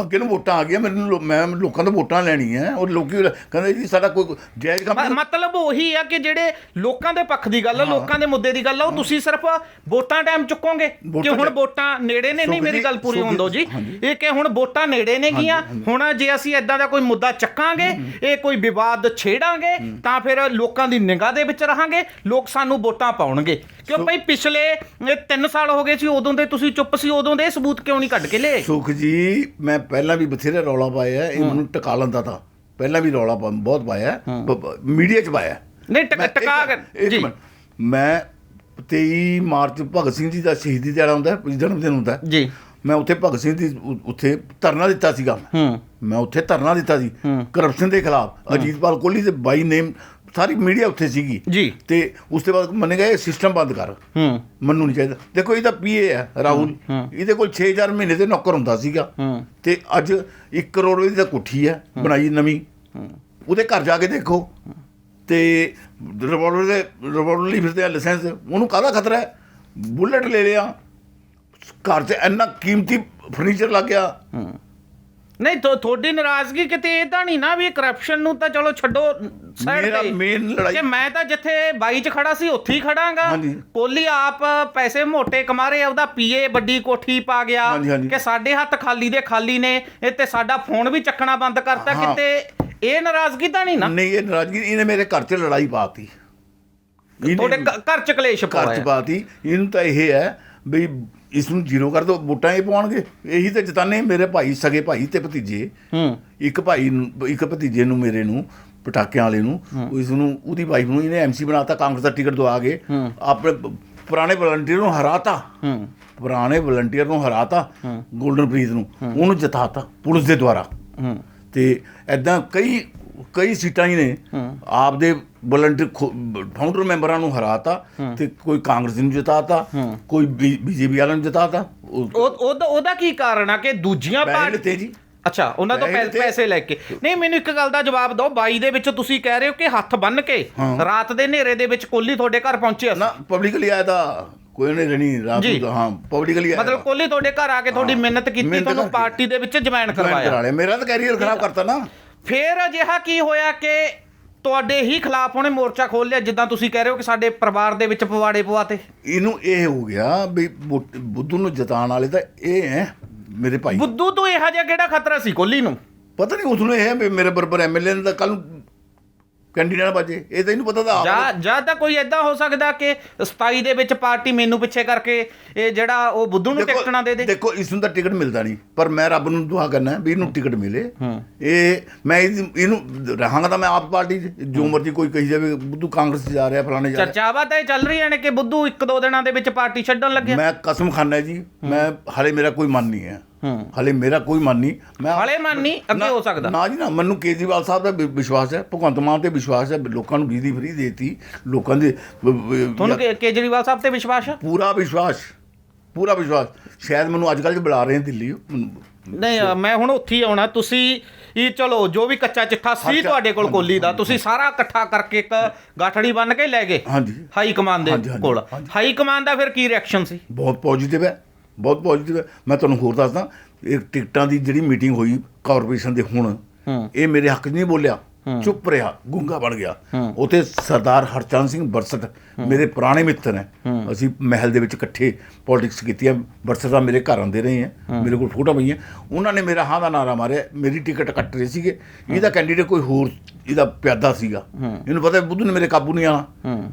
ਅੱਗੇ ਨੂੰ ਵੋਟਾਂ ਆ ਗਈਆਂ ਮੈਨੂੰ ਮੈਂ ਲੋਕਾਂ ਤੋਂ ਵੋਟਾਂ ਲੈਣੀਆਂ ਔਰ ਲੋਕੀ ਕਹਿੰਦੇ ਜੀ ਸਾਡਾ ਕੋਈ ਜਾਇਜ਼ ਕੰਮ। ਮਤਲਬ ਉਹੀ ਆ ਕਿ ਜਿਹੜੇ ਲੋਕਾਂ ਦੇ ਪੱਖ ਦੀ ਗੱਲ ਆ ਲੋਕਾਂ ਦੇ ਮੁੱਦੇ ਦੀ ਗੱਲ ਆ ਉਹ ਤੁਸੀਂ ਸਿਰਫ ਵੋਟਾਂ ਟਾਈਮ ਚੁੱਕੋਗੇ ਕਿ ਹੁਣ ਵੋਟਾਂ ਨੇੜੇ ਨੇ? ਨਹੀਂ ਮੇਰੀ ਗੱਲ ਪੂਰੀ ਹੋਣ ਦਿਓ ਜੀ। ਇਹ ਕਿ ਹੁਣ ਵੋਟਾਂ ਨੇੜੇ ਨੇ ਗੀਆਂ ਹੁਣ ਜੇ ਅਸੀਂ ਇਦਾਂ ਦਾ ਕੋਈ ਮੁੱਦਾ ਚੱਕਾਂਗੇ ਇਹ ਕੋਈ ਵਿਵਾਦ ਛੇੜਾਂਗੇ ਤਾਂ ਫਿਰ ਲੋਕਾਂ ਦੀ ਨਿਗਾਹ ਦੇ ਵਿੱਚ ਰਹਾਂਗੇ ਲੋਕ ਸਾਨੂੰ ਵੋਟਾਂ ਪਾਉਣਗੇ। ਕਿਉਂ ਭਈ ਪਿਛਲੇ 3 ਸਾਲ ਹੋ ਗਏ ਸੀ ਉਦੋਂ ਦੇ ਤੁਸੀਂ ਚੁੱਪ ਸੀ ਉਦੋਂ ਦੇ ਇਹ ਸਬੂਤ ਕਿਉਂ ਨਹੀਂ ਕੱਢ ਕੇ ਲਿਆਏ ਸੁਖ ਜੀ ਮੈਂ ਪਹਿਲਾਂ ਵੀ ਬਥੇਰੇ ਰੌਲਾ ਪਾਇਆ ਇਹ ਮੈਨੂੰ ਟਿਕਾ ਲੈਂਦਾ ਤਾਂ। ਪਹਿਲਾਂ ਵੀ ਰੌਲਾ ਪਾ- ਬਹੁਤ ਪਾਇਆ ਮੀਡੀਆ 'ਚ ਪਾਇਆ ਨਹੀਂ ਟਿਕ- ਜੀ। ਮੈਂ 23 ਮਾਰਚ ਭਗਤ ਸਿੰਘ ਜੀ ਦਾ ਸ਼ਹੀਦੀ ਦਿਹਾੜਾ ਹੁੰਦਾ ਜਨਮ ਦਿਨ ਹੁੰਦਾ। ਜੀ। ਮੈਂ ਉੱਥੇ ਭਗਤ ਸਿੰਘ ਦੀ ਉੱਥੇ ਧਰਨਾ ਦਿੱਤਾ ਸੀਗਾ। ਹੂੰ। ਮੈਂ ਉੱਥੇ ਧਰਨਾ ਦਿੱਤਾ ਸੀ। ਕਰਪਸ਼ਨ ਦੇ ਖਿਲਾਫ ਅਜੀਤਪਾਲ ਕੋਹਲੀ ਦੇ ਬਾਈ ਨੇਮ ਸਾਰੀ ਮੀਡੀਆ ਉੱਥੇ ਸੀਗੀ। ਜੀ। ਤੇ ਉਸ ਤੋਂ ਬਾਅਦ ਮੰਨੇ ਗਏ ਸਿਸਟਮ ਬੰਦ ਕਰ। ਹੂੰ। ਮੈਨੂੰ ਨਹੀਂ ਚਾਹੀਦਾ। ਦੇਖੋ ਇਹਦਾ ਪੀਏ ਹੈ ਰਾਹੁਲ। ਇਹਦੇ ਕੋਲ 6000 ਮਹੀਨੇ ਦੇ ਨੌਕਰ ਹੁੰਦਾ ਸੀਗਾ। ਹੂੰ। ਤੇ ਅੱਜ 1 ਕਰੋੜ ਦੀ ਤਾਂ ਕੋਠੀ ਹੈ ਬਣਾਈ ਨਵੀਂ। ਉਹਦੇ ਘਰ ਜਾ ਕੇ ਦੇਖੋ। ਤੇ ਰਿਵਾਲਵਰ ਦੇ ਰਿਵਾਲਵਰ ਲਈ ਫਿਰਦੇ ਆ ਲਾਇਸੈਂਸ ਉਹਨੂੰ ਕਾਹਦਾ ਖਤਰਾ ਹੈ? ਬੁਲਟ ਲੈ ਲਿਆ। ਘਰ 'ਚ ਇੰਨਾ ਕੀਮਤੀ ਫਰਨੀਚਰ ਲੱਗ ਗਿਆ। ਨਹੀਂ ਥੋ- ਤੁਹਾਡੀ ਨਾਰਾਜ਼ਗੀ ਕਿਤੇ ਇਹ ਤਾਂ ਨਹੀਂ ਨਾ ਵੀ ਕਰਪਸ਼ਨ ਨੂੰ ਤਾਂ ਚਲੋ ਛੱਡੋ ਸਾਈਡ ਮੇਰਾ ਤੇ। ਮੇਨ ਲੜਾਈ ਕਿ ਮੈਂ ਤਾਂ ਜਿੱਥੇ ਬਾਈ ਚ ਖੜਾ ਸੀ ਉੱਥੇ ਹੀ ਖੜਾਂਗਾ। ਕੋਲੀ ਆਪ ਪੈਸੇ ਮੋਟੇ ਕਮਾ ਰਹੇ ਪੀਏ ਵੱਡੀ ਕੋਠੀ ਪਾ ਗਿਆ। ਕਿ ਸਾਡੇ ਹੱਥ ਖਾਲੀ ਦੇ ਖਾਲੀ ਨੇ ਇਹ ਤੇ ਸਾਡਾ ਫੋਨ ਵੀ ਚੱਕਣਾ ਬੰਦ ਕਰਤਾ। ਕਿਤੇ। ਇਹ ਨਾਰਾਜ਼ਗੀ ਤਾਂ ਨਹੀਂ ਨਾ? ਨਹੀਂ ਇਹ ਨਾਰਾਜ਼ਗੀ ਇਹਨੇ ਮੇਰੇ ਘਰ 'ਚ ਲੜਾਈ ਪਾਤੀ। ਤੁਹਾਡੇ ਘਰ ਚ ਕਲੇਸ਼ ਘਰ 'ਚ ਪਾਇਆ। ਪਾਤੀ। ਇਹਨੂੰ ਤਾਂ ਇਹ ਹੈ ਵੀ ਇਸ ਨੂੰ ਜ਼ੀਰੋ ਕਰ ਦੋ ਵੋਟਾਂ ਇਹ ਪਾਉਣਗੇ। ਇਹੀ ਤਾਂ ਜਤਾਨੇ ਮੇਰੇ ਭਾਈ ਸਗੇ ਭਾਈ ਤੇ ਭਤੀਜੇ। ਹੂੰ। ਇੱਕ ਭਾਈ ਨੂੰ ਇੱਕ ਭਤੀਜੇ ਨੂੰ ਮੇਰੇ ਨੂੰ ਪਟਾਕਿਆਂ ਵਾਲੇ ਨੂੰ ਇਸ ਨੂੰ ਉਹਦੀ ਵਾਈਫ ਨੂੰ ਇਹਨੇ ਐਮਸੀ ਬਣਾਤਾ ਕਾਂਗਰਸ ਦਾ ਟਿਕਟ ਦਵਾ ਕੇ। ਆਪਣੇ ਪ- ਪੁਰਾਣੇ ਵਲੰਟੀਅਰ ਨੂੰ ਹਰਾਤਾ। ਹੂੰ। ਪੁਰਾਣੇ ਵਲੰਟੀਅਰ ਨੂੰ ਹਰਾਤਾ ਗੋਲਡਨ ਪ੍ਰੀਤ ਨੂੰ ਉਹਨੂੰ ਜਿਤਾਤਾ ਪੁਲਿਸ ਦੇ ਦੁਆਰਾ। ਹੂੰ। ਤੇ ਐਦਾਂ ਕਈ ਕਈ ਸੀਟਾਂ ਹੀ ਨੇ। ਆਪਦੇ ਵਲੰਟੀਅਰ ਫਾਊਂਡਰ ਮੈਂਬਰਾਂ ਨੂੰ ਹਰਾਤਾ ਤੇ ਕੋਈ ਕਾਂਗਰਸ ਨੂੰ ਜਿਤਾਤਾ ਕੋਈ ਬੀਜੇਪੀ ਵਾਲਿਆਂ ਨੂੰ ਜਿਤਾਤਾ। ਉਹ ਉਹ ਉਹਦਾ ਉਹਦਾ ਕੀ ਕਾਰਨ ਆ ਕਿ ਦੂਜੀਆਂ ਪੈਸੇ ਪਾਰਟੀ ਲਿੱਤੇ ਜੀ। ਅੱਛਾ ਉਹਨਾਂ ਤੋਂ ਪੈਸੇ ਲੈ ਕੇ। ਨਹੀਂ ਮੈਨੂੰ ਇੱਕ ਗੱਲ ਦਾ ਜਵਾਬ ਦਿਓ। ਬਾਈ ਦੇ ਵਿੱਚ ਤੁਸੀਂ ਕਹਿ ਰਹੇ ਹੋ ਕਿ ਹੱਥ ਬੰਨ ਕੇ। ਰਾਤ ਦੇ ਹਨੇਰੇ ਦੇ ਵਿੱਚ ਕੋਲੀ ਤੁਹਾਡੇ ਘਰ ਪਹੁੰਚਿਆ ਨਾ ਪਬਲਿਕਲੀ ਆਇਆ ਤਾਂ ਕੋਈ ਨਹੀਂ ਰਣੀ ਰਾਤ। ਨੂੰ ਹਾਂ ਪਬਲਿਕਲੀ ਆਇਆ ਮਤਲਬ ਕੋਲੀ ਤੁਹਾਡੇ ਘਰ ਆ ਕੇ ਤੁਹਾਡੀ। ਮਿਹਨਤ ਕੀਤੀ ਤੁਹਾਨੂੰ। ਪਾਰਟੀ ਦੇ ਵਿੱਚ ਜੁਆਇਨ ਕਰਵਾਇਆ। ਮੇਰਾ ਤਾਂ ਕੈਰੀਅਰ ਖਰਾਬ ਕਰਤਾ ਨਾ। ਫੇਰ ਅਜਿਹਾ ਕੀ ਹੋਇਆ ਕਿ ਤੁਹਾਡੇ ਹੀ ਖਿਲਾਫ ਉਹਨੇ ਮੋਰਚਾ ਖੋਲ ਲਿਆ ਜਿੱਦਾਂ ਤੁਸੀਂ ਕਹਿ ਰਹੇ ਹੋ ਕਿ ਸਾਡੇ ਪਰਿਵਾਰ ਦੇ ਵਿੱਚ ਪਵਾੜੇ ਪਵਾਤੇ। ਇਹਨੂੰ ਇਹ ਹੋ ਗਿਆ ਵੀ ਬੁੱਧੂ ਨੂੰ ਜਿਤਾਉਣ ਵਾਲੇ ਤਾਂ ਇਹ ਹੈ ਮੇਰੇ ਭਾਈ। ਬੁੱਧੂ ਤੋਂ ਇਹੋ ਜਿਹਾ ਕਿਹੜਾ ਖਤਰਾ ਸੀ ਕੋਲੀ ਨੂੰ? ਪਤਾ ਨਹੀਂ ਉਸ ਨੂੰ ਇਹ ਹੈ ਵੀ ਮੇਰੇ ਬਰਬਰ ਐਮਐਲਏ ਨੇ ਤਾਂ ਕੱਲ ਕੈਂਡੀਡੇਟ ਬਾਜੇ ਇਹ ਤਾਂ ਇਹਨੂੰ ਪਤਾ ਤਾਂ ਆਪ ਜਾਂ ਜਾਂ ਤਾਂ ਕੋਈ ਐਦਾਂ ਹੋ ਸਕਦਾ ਕਿ 27 ਦੇ ਵਿੱਚ ਪਾਰਟੀ ਮੈਨੂੰ ਪਿੱਛੇ ਕਰਕੇ ਇਹ ਜਿਹੜਾ ਉਹ ਬੁੱਧੂ ਨੂੰ ਟਿਕਟ ਨਾ ਦੇ ਦੇ। ਦੇਖੋ ਇਸ ਨੂੰ ਤਾਂ ਟਿਕਟ ਮਿਲਦਾ ਨਹੀਂ ਪਰ ਮੈਂ ਰੱਬ ਨੂੰ ਦੁਆ ਕਰਨਾ ਵੀ ਇਹਨੂੰ ਟਿਕਟ ਮਿਲੇ। ਇਹ ਮੈਂ ਇਹਦੀ- ਇਹਨੂੰ ਰਹਾਂਗਾ ਤਾਂ ਮੈਂ ਆਪ ਪਾਰਟੀ 'ਚ, ਜੋ ਮਰਜ਼ੀ ਕੋਈ ਕਹੀ ਜਾਵੇ ਬੁੱਧੂ ਕਾਂਗਰਸ 'ਚ ਜਾ ਰਿਹਾ ਫਲਾਣੇ ਜਾ ਰਿਹਾ। ਚਰਚਾਵਾਂ ਤਾਂ ਇਹ ਚੱਲ ਰਹੀਆਂ ਨੇ ਕਿ ਬੁੱਧੂ ਇੱਕ ਦੋ ਦਿਨਾਂ ਦੇ ਵਿੱਚ ਪਾਰਟੀ ਛੱਡਣ ਲੱਗਿਆ। ਮੈਂ ਕਸਮ ਖਾਨਾ ਜੀ ਮੈਂ ਹਲੇ ਮੇਰਾ ਕੋਈ ਮਨ ਨਹੀਂ ਹੂੰ। ਹਲੇ ਮੇਰਾ ਕੋਈ ਮਨ ਨਹੀਂ। ਮੈਂ ਹਲੇ ਮਨ ਨਹੀਂ ਅੱਗੇ ਹੋ ਸਕਦਾ। ਨਾ ਜੀ ਨਾ ਮੈਨੂੰ ਕੇਜਰੀਵਾਲ ਸਾਹਿਬ ਦਾ ਵਿਸ਼ਵਾਸ ਹੈ ਭਗਵੰਤ ਮਾਨ ਤੇ ਵਿਸ਼ਵਾਸ ਹੈ ਲੋਕਾਂ ਨੂੰ ਬਿਜਲੀ ਫਰੀ ਦੇਤੀ ਲੋਕਾਂ ਦੇ ਤੁਹਾਨੂੰ ਕੇਜਰੀਵਾਲ ਸਾਹਿਬ ਤੇ ਵਿਸ਼ਵਾਸ ਆ ਪੂਰਾ ਵਿਸ਼ਵਾਸ ਪੂਰਾ ਵਿਸ਼ਵਾਸ। ਸ਼ਾਇਦ ਮੈਨੂੰ ਅੱਜ ਕੱਲ੍ਹ ਬੁਲਾ ਰਹੇ ਨੇ ਦਿੱਲੀ ਨਹੀਂ ਮੈਂ ਹੁਣ ਉੱਥੇ ਹੀ ਆਉਣਾ ਤੁਸੀਂ ਇਹ ਚਲੋ ਜੋ ਵੀ ਕੱਚਾ ਚਿੱਠਾ ਸੀ ਤੁਹਾਡੇ ਕੋਲ ਕੋਲੀ ਦਾ ਤੁਸੀਂ ਸਾਰਾ ਇਕੱਠਾ ਕਰਕੇ ਇੱਕ ਗਾਠੜੀ ਬੰਨ ਕੇ ਲੈ ਗਏ ਹਾਂਜੀ। ਹਾਈ ਕਮਾਂਡ ਦੇ ਕੋਲ। ਹਾਈ ਕਮਾਂਡ ਦਾ ਫਿਰ ਕੀ ਰਿਐਕਸ਼ਨ ਸੀ? ਬਹੁਤ ਪੋਜ਼ਿਟਿਵ ਹੈ। ਬਹੁਤ ਪੋਜ਼ਿਟਿਵ ਹੈ ਮੈਂ ਤੁਹਾਨੂੰ ਹੋਰ ਦੱਸਦਾ ਇਹ ਟਿਕਟਾਂ ਦੀ ਜਿਹੜੀ ਮੀਟਿੰਗ ਹੋਈ ਕਾਰਪੋਰੇਸ਼ਨ ਦੇ ਹੁਣ। ਇਹ ਮੇਰੇ ਹੱਕ 'ਚ ਨਹੀਂ ਬੋਲਿਆ ਚੁੱਪ ਰਿਹਾ ਗੁੰਗਾ ਬਣ ਗਿਆ। ਉਥੇ ਸਰਦਾਰ ਹਰਚੰਦ ਸਿੰਘ ਬਰਸਟ ਮੇਰੇ ਪੁਰਾਣੇ ਮਿੱਤਰ ਹੈ। ਅਸੀਂ ਮਹਿਲ ਦੇ ਵਿੱਚ ਇਕੱਠੇ ਪੋਲਿਟਿਕਸ ਕੀਤੀ ਹੈ। ਬਰਸਟ ਦਾ ਮੇਰੇ ਘਰ ਆਉਂਦੇ ਰਹੇ ਹੈ। ਮੇਰੇ ਕੋਲ ਫੋਟੋ ਪਈਆਂ। ਉਹਨਾਂ ਨੇ ਮੇਰਾ ਹਾਂ ਦਾ ਨਾਰਾ ਮਾਰਿਆ। ਮੇਰੀ ਟਿਕਟ ਕੱਟ ਰਹੇ ਸੀਗੇ। ਇਹਦਾ ਕੈਂਡੀਡੇਟ ਕੋਈ ਹੋਰ ਇਹਦਾ ਪਿਆਦਾ ਸੀਗਾ। ਇਹਨੂੰ ਪਤਾ ਬੁੱਧੂ ਨੇ ਮੇਰੇ ਕਾਬੂ ਨਹੀਂ ਆਣਾ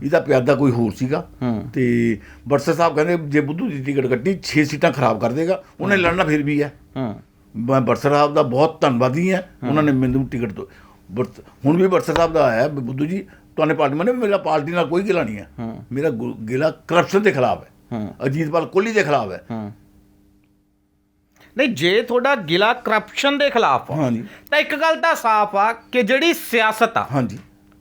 ਇਹਦਾ ਪਿਆਦਾ ਕੋਈ ਹੋਰ ਸੀਗਾ। ਤੇ ਬਰਸਟ ਸਾਹਿਬ ਕਹਿੰਦੇ ਜੇ ਬੁੱਧੂ ਦੀ ਟਿਕਟ ਕੱਟੀ 6 ਸੀਟਾਂ ਖਰਾਬ ਕਰ ਦੇਗਾ। ਉਹਨੇ ਲੜਨਾ ਫਿਰ ਵੀ ਹੈ। ਮੈਂ ਬਰਸਰ ਸਾਹਿਬ ਦਾ ਬਹੁਤ ਧੰਨਵਾਦੀ ਹਾਂ। ਉਹਨਾਂ ਨੇ ਮੈਨੂੰ ਟਿਕਟ ਬਰਸ- ਹੁਣ ਵੀ ਬਰਸਰ ਸਾਹਿਬ ਦਾ ਆਇਆ ਬੁੱਧੂ ਜੀ ਤੁਹਾਨੇ ਪਾਰਟੀ ਮੈਨੇ ਮੇਰਾ ਪਾਰਟੀ ਨਾਲ ਕੋਈ ਗਿਲਾ ਨਹੀਂ ਹੈ। ਮੇਰਾ ਗਿਲਾ ਕਰਪਸ਼ਨ ਦੇ ਖਿਲਾਫ ਹੈ। ਅਜੀਤਪਾਲ ਕੋਹਲੀ ਦੇ ਖਿਲਾਫ ਹੈ। ਨਹੀਂ ਜੇ ਤੁਹਾਡਾ ਗਿਲਾ ਕਰਪਸ਼ਨ ਦੇ ਖਿਲਾਫ ਆ ਹਾਂਜੀ। ਤਾਂ ਇੱਕ ਗੱਲ ਤਾਂ ਸਾਫ਼ ਆ ਕਿ ਜਿਹੜੀ ਸਿਆਸਤ ਆ ਹਾਂਜੀ।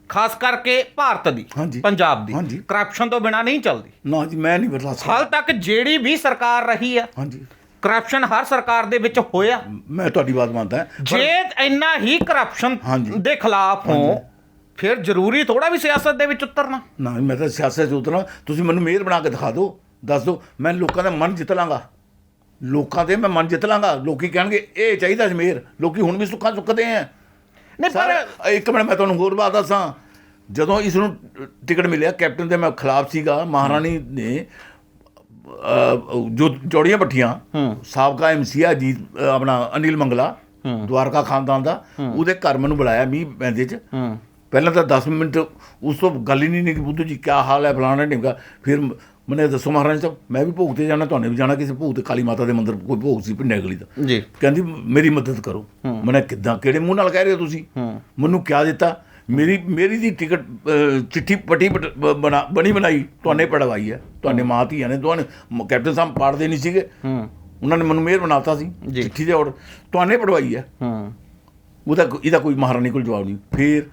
ਖਾਸ ਕਰਕੇ ਭਾਰਤ ਦੀ ਹਾਂਜੀ। ਪੰਜਾਬ ਦੀ। ਕਰਪਸ਼ਨ ਤੋਂ ਬਿਨਾ ਨਹੀਂ ਚੱਲਦੀ। ਨਾ ਜੀ ਮੈਂ ਨਹੀਂ ਬਰਦਾਸ਼ਤ ਹਾਲ ਤੱਕ ਜਿਹੜੀ ਵੀ ਸਰਕਾਰ ਰਹੀ ਆ ਹਾਂਜੀ। ਕਰਪਸ਼ਨ ਹਰ ਸਰਕਾਰ ਦੇ ਵਿੱਚ ਹੋਇਆ। ਮੈਂ ਤੁਹਾਡੀ ਬਾਤ ਮੰਨਦਾ ਜੇ ਇੰਨਾ ਹੀ ਕਰਪਸ਼ਨ। ਦੇ ਖਿਲਾਫ ਹੋ ਫਿਰ ਜ਼ਰੂਰੀ ਥੋੜਾ ਵੀ ਸਿਆਸਤ ਦੇ ਵਿੱਚ ਉਤਰਨਾ। ਨਾ ਮੈਂ ਤਾਂ ਸਿਆਸਤ 'ਚ ਉਤਰਾਂ। ਤੁਸੀਂ ਮੈਨੂੰ ਮੇਅਰ ਬਣਾ ਕੇ ਦਿਖਾ ਦਿਓ ਦੱਸ ਦਿਓ ਮੈਂ ਲੋਕਾਂ ਦਾ ਮਨ ਜਿੱਤ ਲਾਂਗਾ। ਲੋਕਾਂ ਦੇ ਮੈਂ ਮਨ ਜਿੱਤ ਲਾਂਗਾ। ਲੋਕੀ ਕਹਿਣਗੇ ਇਹ ਚਾਹੀਦਾ ਜਮੇਰ ਲੋਕੀ ਹੁਣ ਵੀ ਸੁੱਖਾਂ ਸੁੱਕਦੇ ਆ। ਨਹੀਂ ਪਰ ਇੱਕ ਮਿੰਟ ਮੈਂ ਤੁਹਾਨੂੰ ਹੋਰ ਬਾਤ ਦੱਸਾਂ। ਜਦੋਂ ਇਸ ਨੂੰ ਟਿਕਟ ਮਿਲਿਆ ਕੈਪਟਨ ਦੇ ਮੈਂ ਖਿਲਾਫ ਸੀਗਾ ਮਹਾਰਾਣੀ ਨੇ ਜੋ ਜੋੜੀਆਂ ਪੱਠੀਆਂ ਸਾਬਕਾ ਐਮਸੀ ਆ ਜੀ ਆਪਣਾ ਅਨਿਲ ਮੰਗਲਾ ਦਵਾਰਕਾ ਖਾਨਦਾਨ ਦਾ ਉਹਦੇ ਘਰ ਮੈਨੂੰ ਬੁਲਾਇਆ ਮੀਂਹ ਪੈਂਦੇ ਚ। ਪਹਿਲਾਂ ਤਾਂ 10 ਮਿੰਟ ਉਸ ਤੋਂ ਗੱਲ ਹੀ ਨਹੀਂ ਨਹੀਂ ਕਿ ਬੁੱਧੂ ਜੀ ਕੀ ਹਾਲ ਹੈ ਫਲਾਣਾ ਢਿਮਕਾ। ਫਿਰ ਮੈਨੇ ਦੱਸੋ ਮਹਾਰਾਜ ਸਾਹਿਬ ਮੈਂ ਵੀ ਭੋਗ ਤੇ ਜਾਣਾ ਤੁਹਾਨੂੰ ਵੀ ਜਾਣਾ ਕਿਸੇ ਭੋਗ ਤੇ ਕਾਲੀ ਮਾਤਾ ਦੇ ਮੰਦਿਰ ਕੋਈ ਭੋਗ ਸੀ ਪਿੰਡੇ ਗਲੀ ਦਾ। ਜੀ। ਕਹਿੰਦੀ ਮੇਰੀ ਮਦਦ ਕਰੋ। ਮੈਨੇ ਕਿੱਦਾਂ ਕਿਹੜੇ ਮੂੰਹ ਨਾਲ ਕਹਿ ਰਹੇ ਹੋ ਤੁਸੀਂ? ਮੈਨੂੰ ਕਿਆ ਦਿੱਤਾ? ਮੇਰੀ ਮੇਰੀ ਦੀ ਟਿਕਟ ਚਿੱਠੀ ਪੱਟੀ ਬਣਾ ਬਣੀ ਬਣਾਈ ਤੁਹਾਨੇ ਪੜਵਾਈ ਹੈ ਤੁਹਾਨੇ ਮਾਂ ਧੀਆਂ ਨੇ ਦੋਵਾਂ ਨੇ ਮ- ਕੈਪਟਨ ਸਾਹਿਬ ਪੜਦੇ ਨਹੀਂ ਸੀਗੇ। ਹੂੰ। ਉਹਨਾਂ ਨੇ ਮੈਨੂੰ ਮੇਅਰ ਬਣਾਤਾ ਸੀ। ਚਿੱਠੀ ਦੇ ਔਰ ਤੁਹਾਨੇ ਪੜਵਾਈ ਹੈ ਹੂੰ। ਉਹਦਾ ਕੋ- ਇਹਦਾ ਕੋਈ ਮਹਾਰਾਣੀ ਕੋਲ ਜਵਾਬ ਨਹੀਂ। ਫਿਰ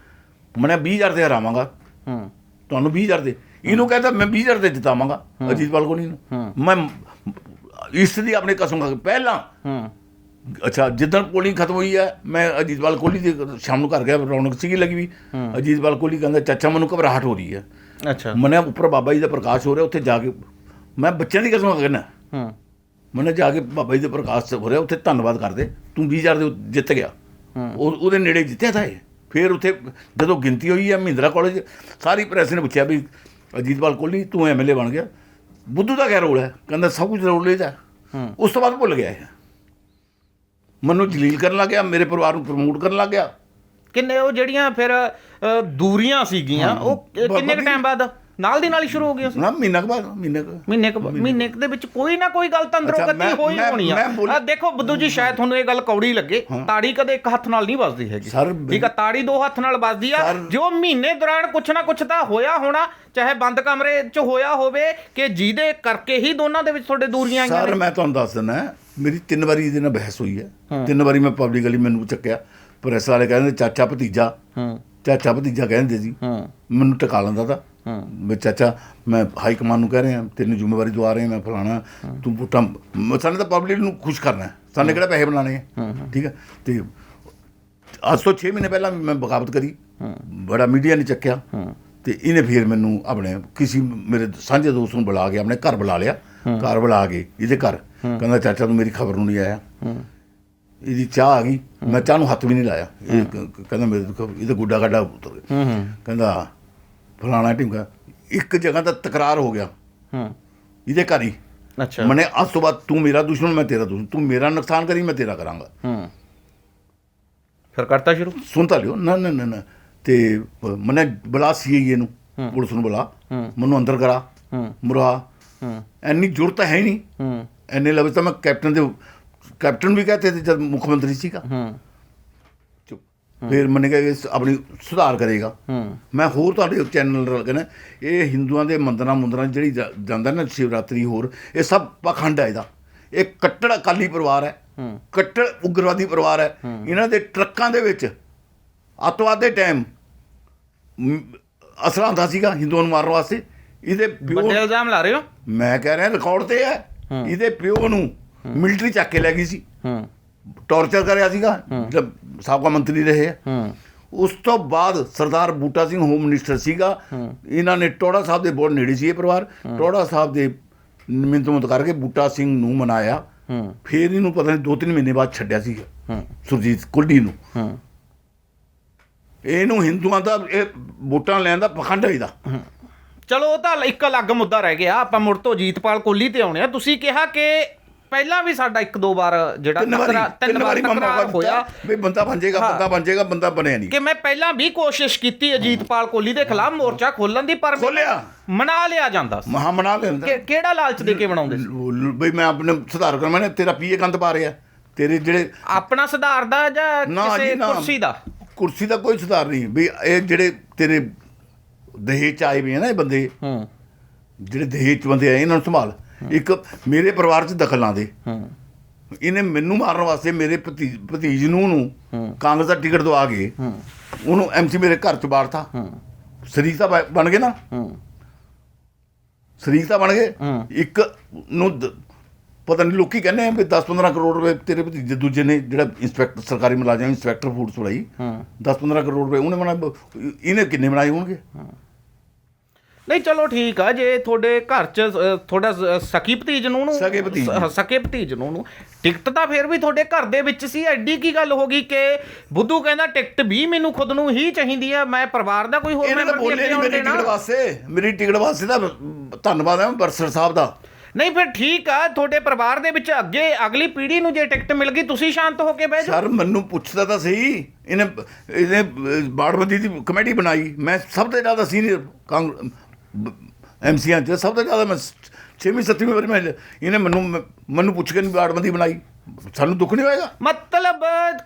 ਮੈਂ 20000 ਦੇ ਹਰਾਵਾਂਗਾ। ਹੂੰ। ਤੁਹਾਨੂੰ 20000 ਦੇ। ਇਹਨੂੰ ਕਹਿੰਦਾ ਮੈਂ 20000 ਦੇ ਜਿਤਾਵਾਂਗਾ ਅਜੀਤ ਬਾਲਕੋਨੀ ਨੂੰ। ਮੈਂ ਇਸ ਦੀ ਆਪਣੇ ਕਸਮ ਖਾ ਕੇ ਪਹਿਲਾਂ ਹੂੰ। ਅੱਛਾ ਜਿੱਦਣ ਪੋਲਿੰਗ ਖਤਮ ਹੋਈ ਹੈ ਮੈਂ ਅਜੀਤ ਬਾਲ ਕੋਹਲੀ ਦੇ ਸ਼ਾਮ ਨੂੰ ਘਰ ਗਿਆ ਰੌਣਕ ਸੀਗੀ ਲੱਗੀ ਵੀ। ਅਜੀਤ ਬਾਲ ਕੋਹਲੀ ਕਹਿੰਦਾ ਚਾਚਾ ਮੈਨੂੰ ਘਬਰਾਹਟ ਹੋ ਰਹੀ ਹੈ। ਅੱਛਾ। ਮਨੇ ਉੱਪਰ ਬਾਬਾ ਜੀ ਦਾ ਪ੍ਰਕਾਸ਼ ਹੋ ਰਿਹਾ ਉੱਥੇ ਜਾ ਕੇ ਮੈਂ ਬੱਚਿਆਂ ਦੀ ਕਸਮ ਕਹਿੰਦਾ ਹੂੰ। ਮਨੇ ਜਾ ਕੇ ਬਾਬਾ ਜੀ ਦੇ ਪ੍ਰਕਾਸ਼ ਹੋ ਰਿਹਾ ਉੱਥੇ ਧੰਨਵਾਦ ਕਰਦੇ। ਤੂੰ 20000 ਦੇ ਜਿੱਤ ਗਿਆ। ਉਹ ਉਹਦੇ ਨੇੜੇ ਜਿੱਤਿਆ ਤਾਂ ਇਹ। ਫਿਰ ਉੱਥੇ ਜਦੋਂ ਗਿਣਤੀ ਹੋਈ ਹੈ ਮਹਿੰਦਰਾ ਕਾਲਜ ਸਾਰੀ ਪ੍ਰੈਸ ਨੇ ਪੁੱਛਿਆ ਵੀ ਅਜੀਤ ਬਾਲ ਕੋਹਲੀ ਤੂੰ ਐਮਐਲਏ ਬਣ ਗਿਆ। ਬੁੱਧੂ ਦਾ ਕਿਆ ਰੋਲ ਹੈ? ਕਹਿੰਦਾ ਸਭ ਕੁਝ ਰੋਲ ਲੈ ਜਾ ਉਸ ਤੋਂ ਬਾਅਦ ਭੁੱਲ ਗਿਆ ਇਹ। ਮੈਨੂੰ ਜਲੀਲ ਕਰਨ ਲੱਗ ਗਿਆ ਮੇਰੇ ਪਰਿਵਾਰ ਨੂੰ ਪ੍ਰਮੋਟ ਕਰਨ ਲੱਗ ਗਿਆ। ਕਿੰਨੇ ਉਹ ਜਿਹੜੀਆਂ ਫਿਰ ਅ, ਦੂਰੀਆਂ ਸੀਗੀਆਂ ਉਹ ਕਿ- ਕਿੰਨੇ ਕੁ ਵਧੀਆ। ਟਾਈਮ ਬਾਅਦ? ਨਾਲ ਦੀ ਨਾਲ ਹੀ ਸ਼ੁਰੂ ਹੋ ਗਈਆਂ ਸੀ? ਨਾ ਮਹੀਨਾ ਕੁ ਬਾਅਦ ਮਹੀਨਾ ਕੁ ਮਹੀਨੇ ਕੁ ਮਹੀਨੇ ਕੁ ਦੇ ਵਿੱਚ ਕੋਈ ਨਾ ਕੋਈ ਗੱਲ ਤਾਂ ਅੰਦਰੋਂ ਅੱਛਾ, ਗੱਤੀ ਮੈਂ- ਹੋਈ ਮੈਂ- ਹੋਣੀ ਆ। ਮੈਂ ਬੋਲ- ਆਹ ਦੇਖੋ ਬੁੱਧੂ ਜੀ ਸ਼ਾਇਦ ਤੁਹਾਨੂੰ ਇਹ ਗੱਲ ਕੌੜੀ ਲੱਗੇ। ਤਾੜੀ ਕਦੇ ਇੱਕ ਹੱਥ ਨਾਲ ਨਹੀਂ ਵੱਜਦੀ ਹੈਗੀ। ਸਰ, ਠੀਕ ਆ ਤਾੜੀ ਦੋ ਹੱਥ ਨਾਲ ਵੱਜਦੀ ਆ। ਸਰ- ਜੋ ਮਹੀਨੇ ਦੌਰਾਨ ਕੁਛ ਨਾ ਕੁਛ ਤਾਂ ਹੋਇਆ ਹੋਣਾ ਚਾਹੇ ਬੰਦ ਕਮਰੇ 'ਚ ਹੋਇਆ ਹੋਵੇ ਕਿ ਜਿਹਦੇ ਕਰਕੇ ਹੀ ਦੋਨਾਂ ਦੇ ਵਿੱਚ ਤੁਹਾਡੇ ਦੂਰੀਆਂ ਆਈਆਂ ਸਰ ਨੇ। ਮੈਂ ਤੁਹਾਨੂੰ ਦੱਸ ਦਿੰਦਾ ਮੇਰੀ ਤਿੰਨ ਵਾਰੀ ਇਹਦੇ ਨਾਲ ਬਹਿਸ ਹੋਈ ਹੈ। ਤਿੰਨ ਵਾਰੀ ਮੈਂ ਪਬਲਿਕਲੀ ਮੈਨੂੰ ਚੱਕਿਆ। ਪ੍ਰੈਸ ਵਾਲੇ ਕਹਿੰਦੇ ਚਾਚਾ ਭਤੀਜਾ। ਹੂੰ। ਚਾਚਾ ਭਤੀਜਾ ਕਹਿੰਦੇ ਸੀ ਹੂੰ। ਮੈਨੂੰ ਟਿਕਾ ਲੈਂਦਾ ਤਾਂ। ਵੀ ਚਾਚਾ ਮੈਂ ਹਾਈ ਕਮਾਂਡ ਨੂੰ ਕਹਿ ਰਿਹਾ ਤੈਨੂੰ ਜ਼ਿੰਮੇਵਾਰੀ ਦਵਾ ਰਿਹਾ ਮੈਂ ਫਲਾਣਾ ਤੂੰ ਪੁੱਟਾਂ ਸਾਨੂੰ ਤਾਂ ਪਬਲਿਕ ਨੂੰ ਖੁਸ਼ ਕਰਨਾ ਹੈ। ਸਾਨੂੰ ਕਿਹੜਾ ਪੈਸੇ ਬਣਾਣੇ ਹੈ? ਠੀਕ ਹੈ। ਤੇ ਅੱਜ ਤੋਂ 6 ਮਹੀਨੇ ਪਹਿਲਾਂ ਵੀ ਮੈਂ ਬਗਾਵਤ ਕਰੀ। ਬੜਾ ਮੀਡੀਆ ਨੇ ਚੱਕਿਆ। ਤੇ ਇਹਨੇ ਫਿਰ ਮੈਨੂੰ ਆਪਣੇ ਕਿਸੇ ਮੇਰੇ ਸਾਂਝੇ ਦੋਸਤ ਨੂੰ ਬੁਲਾ ਕੇ ਆਪਣੇ ਘਰ ਬੁਲਾ ਲਿਆ। ਘਰ ਬੁਲਾ ਕੇ ਇਹਦੇ ਘਰ। ਕਹਿੰਦਾ ਚਾਚਾ ਤੂੰ ਮੇਰੀ ਖਬਰ ਨੂੰ ਨਹੀਂ ਆਇਆ। ਇਹਦੀ ਚਾਹ ਆ ਗਈ। ਮੈਂ ਚਾਹ ਨੂੰ ਹੱਥ ਵੀ ਨਹੀਂ ਲਾਇਆ। ਇਹ ਕਹਿੰਦਾ ਮੇਰੇ ਤੋਂ ਇਹਦਾ ਗੁੱਡਾ ਗੱਡਾ ਉਤਰ ਗਿਆ। ਕਹਿੰਦਾ ਫਲਾਣਾ ਢਿੰਗਾ ਇੱਕ ਜਗ੍ਹਾ ਦਾ ਤਕਰਾਰ ਹੋ ਗਿਆ। ਹੂੰ। ਇਹਦੇ ਘਰ ਹੀ। ਅੱਛਾ। ਮਨੇ ਅੱਜ ਤੋਂ ਬਾਅਦ ਤੂੰ ਮੇਰਾ ਦੁਸ਼ਮਣ ਮੈਂ ਤੇਰਾ ਦੁਸ਼ਮਣ। ਤੂੰ ਮੇਰਾ ਨੁਕਸਾਨ ਕਰੀ ਮੈਂ ਤੇਰਾ ਕਰਾਂਗਾ। ਹੂੰ। ਫਿਰ ਕਰਤਾ ਸ਼ੁਰੂ? ਸੁਣ ਤਾਂ ਲਿਓ। ਨਾ ਨਾ ਨਾ ਤੇ ਮਨੇ ਬੁਲਾ ਸੀਏ ਨੂੰ। ਪੁਲਿਸ ਨੂੰ ਬੁਲਾ। ਮੈਨੂੰ ਅੰਦਰ ਕਰਾ। ਮੁਰਾ। ਹੂੰ। ਐਨੀ ਜ਼ਰੂਰਤ ਹੈ ਹੀ ਨਹੀਂ। ਹੂੰ। ਐਨੇ ਲਵੇ ਤਾਂ ਮੈਂ ਕੈਪਟਨ ਦੇ ਕੈਪਟਨ ਵੀ ਕਹਤੇ ਤੇ ਜਦ ਮੁੱਖ ਮੰਤਰੀ ਸੀਗਾ। ਹੂੰ। ਚੁੱਪ। ਫਿਰ ਮੰਨੇ ਕਿ ਆਪਣੀ ਸੁਧਾਰ ਕਰੇਗਾ। ਹੂੰ। ਮੈਂ ਹੋਰ ਤੁਹਾਡੇ ਚੈਨਲ ਨਾਲ ਕਹਿੰਦਾ ਇਹ ਹਿੰਦੂਆਂ ਦੇ ਮੰਦਰਾਂ ਮੁੰਦਰਾਂ ਜਿਹੜੀ ਜਾਂਦਾ ਨਾ ਸ਼ਿਵਰਾਤਰੀ ਹੋਰ ਇਹ ਸਭ ਪਖੰਡ ਹੈ ਇਹਦਾ। ਇਹ ਕੱਟੜ ਅਕਾਲੀ ਪਰਿਵਾਰ ਹੈ। ਹੂੰ। ਕੱਟੜ ਉਗਰਵਾਦੀ ਪਰਿਵਾਰ ਹੈ। ਇਹਨਾਂ ਦੇ ਟਰੱਕਾਂ ਦੇ ਵਿੱਚ ਅੱਤਵਾਦ ਦੇ ਟਾਈਮ ਅਸਲਾ ਹੁੰਦਾ ਸੀਗਾ ਹਿੰਦੂਆਂ ਨੂੰ ਮਾਰਨ ਵਾਸਤੇ। ਇਹਦੇ ਵੱਡੇ ਇਲਜ਼ਾਮ ਲਾ ਰਹੇ ਹੋ? ਮੈਂ ਕਹਿ ਰਿਹਾ ਰਿਕਾਰਡ ਤੇ ਹੈ। ਇਹਦੇ ਪਿਓ ਨੂੰ ਮਿਲਟਰੀ ਚੱਕ ਕੇ ਲੈ ਗਈ ਸੀ। ਹੂੰ। ਟੌਰਚਰ ਕਰਿਆ ਸੀਗਾ ਜਦ ਸਾਬਕਾ ਮੰਤਰੀ ਰਹੇ ਹੂੰ। ਉਸ ਤੋਂ ਬਾਅਦ ਸਰਦਾਰ ਬੂਟਾ ਸਿੰਘ ਹੋਮ ਮਿਨਿਸਟਰ ਸੀਗਾ। ਇਹਨਾਂ ਨੇ ਟੋੜਾ ਸਾਹਿਬ ਦੇ ਬਹੁਤ ਨੇੜੇ ਸੀ ਇਹ ਪਰਿਵਾਰ। ਟੋੜਾ ਸਾਹਿਬ ਦੇ ਮਿੰਤ ਮੁਤ ਕਰਕੇ ਬੂਟਾ ਸਿੰਘ ਨੂੰ ਮਨਾਇਆ। ਹੂੰ। ਫਿਰ ਇਹਨੂੰ ਪਤਾ ਨਹੀਂ ਦੋ ਤਿੰਨ ਮਹੀਨੇ ਬਾਅਦ ਛੱਡਿਆ ਸੀਗਾ। ਹੂੰ। ਸੁਰਜੀਤ ਕੁੱਡੀ ਨੂੰ। ਹੂੰ। ਇਹਨੂੰ ਹਿੰਦੂਆਂ ਦਾ ਇਹ ਵੋਟਾਂ ਲੈਣ ਦਾ ਪਖੰਡ ਹੈ। ਇਹਦਾ ਚਲੋ ਉਹ ਤਾਂ ਇੱਕ ਅਲੱਗ ਮੁੱਦਾ ਰਹਿ ਗਿਆ ਆਪਾਂ ਮੁੜ ਤੋਂ ਜੀਤਪਾਲ ਕੋਹਲੀ ਤੇ ਆਉਣੇ ਆ। ਤੁਸੀਂ ਕਿਹਾ ਕਿ ਪਹਿਲਾਂ ਵੀ ਸਾਡਾ ਇੱਕ ਦੋ ਵਾਰ ਜਿਹੜਾ ਤਿੰਨ ਵਾਰੀ ਤਕਰਾਰ- ਤਿੰਨ ਵਾਰੀ ਮੌਕਾ ਹੋਇਆ। ਵੀ ਬੰਦਾ ਬਣ ਜਾਏਗਾ। ਬੰਦਾ ਬਣ ਜਾਏਗਾ ਬੰਦਾ ਬਣਿਆ ਨਹੀਂ। ਕਿ ਮੈਂ ਪਹਿਲਾਂ ਵੀ ਕੋਸ਼ਿਸ਼ ਕੀਤੀ ਅਜੀਤਪਾਲ ਕੋਹਲੀ ਦੇ ਖਿਲਾਫ ਮੋਰਚਾ ਖੋਲਣ ਦੀ ਪਰ ਖੋਲਿਆ ਮਨਾ ਲਿਆ ਜਾਂਦਾ ਸੀ। ਮਹਾ ਮਨਾ ਕਿ- ਕਿਹੜਾ ਲਾਲਚ ਦੇ ਕੇ ਬਣਾਉਂਦੇ ਸੀ? ਬਈ ਮੈਂ ਆਪਣੇ ਸੁਧਾਰ ਕਰ ਮੈਂ ਤੇਰਾ ਪੀਏ ਕੰਦ ਪਾ ਰਿਹਾ। ਤੇਰੇ ਜਿਹੜੇ ਆਪਣਾ ਸੁਧਾਰ ਦਾ ਜਾਂ ਕਿਸੇ ਕੁਰਸੀ ਦਾ? ਕੁਰਸੀ ਦਾ ਕੋਈ ਸੁਧਾਰ ਨਹੀਂ। ਵੀ ਇਹ ਜਿਹੜੇ ਤੇਰੇ ਦਹੇਜ ਚ ਆਏ ਵੀ ਆ ਨਾ ਇਹ ਬੰਦੇ। ਹੂੰ। ਜਿਹੜੇ ਦਹੇਜ ਚ ਬੰਦੇ ਆਏ ਇਹਨਾਂ ਨੂੰ ਸੰਭਾਲ। ਇੱਕ ਮੇਰੇ ਪਰਿਵਾਰ ਚ ਦਖਲ ਨਾ ਦੇ। ਹੂੰ। ਇਹਨੇ ਮੈਨੂੰ ਮਾਰਨ ਵਾਸਤੇ ਮੇਰੇ ਭਤੀ ਭਤੀਜ ਨੂੰ ਨੂੰ ਕਾਂਗਰਸ ਦਾ ਟਿਕਟ ਦਵਾ ਕੇ ਹੂੰ। ਉਹਨੂੰ ਐਮਸੀ ਮੇਰੇ ਘਰ ਚ ਬਾੜਤਾ ਹੂੰ। ਸ਼ਰੀਕ ਤਾਂ ਬਣ ਗਏ ਨਾ। ਹੂੰ। ਸ਼ਰੀਕ ਤਾਂ ਬਣ ਗਏ। ਹੂੰ। ਇੱਕ ਨੂੰ ਪਤਾ ਨਹੀਂ ਲੋਕੀ ਕਹਿੰਦੇ ਆ ਵੀ 10-15 ਕਰੋੜ ਰੁਪਏ ਤੇਰੇ ਭਤੀਜੇ ਦੂਜੇ ਨੇ ਜਿਹੜਾ ਇੰਸਪੈਕਟਰ ਸਰਕਾਰੀ ਮੁਲਾਜ਼ਮ ਇੰਸਪੈਕਟਰ ਫੂਡਸ ਬਣਾਈ। ਹੂੰ। 10-15 ਕਰੋੜ ਰੁਪਏ ਉਹਨੇ ਬਣਾ ਇਹਨੇ ਕਿੰਨੇ ਬਣਾਏ ਹੋਣਗੇ? ਨਹੀਂ ਚਲੋ ਠੀਕ ਆ ਜੇ ਤੁਹਾਡੇ ਘਰ ਚ ਤੁਹਾਡਾ ਸਕੀ ਭਤੀਜ ਨੂੰ ਨੂੰ ਸਕੇ ਭਤੀਜ ਨੂੰ। ਨੂੰ ਟਿਕਟ ਤਾਂ ਫਿਰ ਵੀ ਤੁਹਾਡੇ ਘਰ ਦੇ ਵਿੱਚ ਸੀ ਐਡੀ ਕੀ ਗੱਲ ਹੋ ਗਈ ਕਿ ਬੁੱਧੂ ਕਹਿੰਦਾ ਟਿਕਟ ਵੀ ਮੈਨੂੰ ਖੁਦ ਨੂੰ ਹੀ ਚਾਹੀਦੀ ਆ ਮੈਂ ਪਰਿਵਾਰ ਦਾ ਕੋਈ ਹੋਰ ਮੈਂਬਰ ਬੋਲੇ ਨਹੀਂ ਮੇਰੀ ਟਿਕਟ ਵਾਸਤੇ ਮੇਰੀ ਟਿਕਟ ਵਾਸਤੇ ਤਾਂ ਧੰਨਵਾਦ ਹੈ ਬਰਸਰ ਸਾਹਿਬ ਦਾ। ਨਹੀਂ ਫਿਰ ਠੀਕ ਆ ਤੁਹਾਡੇ ਪਰਿਵਾਰ ਦੇ ਵਿੱਚ ਅੱਗੇ ਅਗਲੀ ਪੀੜ੍ਹੀ ਨੂੰ ਜੇ ਟਿਕਟ ਮਿਲ ਗਈ ਤੁਸੀਂ ਸ਼ਾਂਤ ਹੋ ਕੇ ਬਹਿ ਜਾਓ। ਸਰ ਮੈਨੂੰ ਪੁੱਛਦਾ ਤਾਂ ਸਹੀ ਇਹਨੇ ਇਹਨੇ ਬਾੜਬੰਦੀ ਦੀ ਕਮੇਟੀ ਬਣਾਈ ਮੈਂ ਸਭ ਤੋਂ ਜ਼ਿਆਦਾ ਸੀਨੀਅਰ ਐਮਸੀਆਂ ਚ ਸਭ ਤੋਂ ਜ਼ਿਆਦਾ ਮੈਂ 6ਵੀਂ 7ਵੀਂ ਵਾਰੀ ਮੈਂ ਇਹਨੇ ਮੈਨੂੰ ਮੈਨੂੰ ਪੁੱਛ ਕੇ ਨਹੀਂ ਬਾੜਬੰਦੀ ਬਣਾਈ। ਸਾਨੂੰ ਦੁੱਖ ਨਹੀਂ ਹੋਏਗਾ? ਮਤਲਬ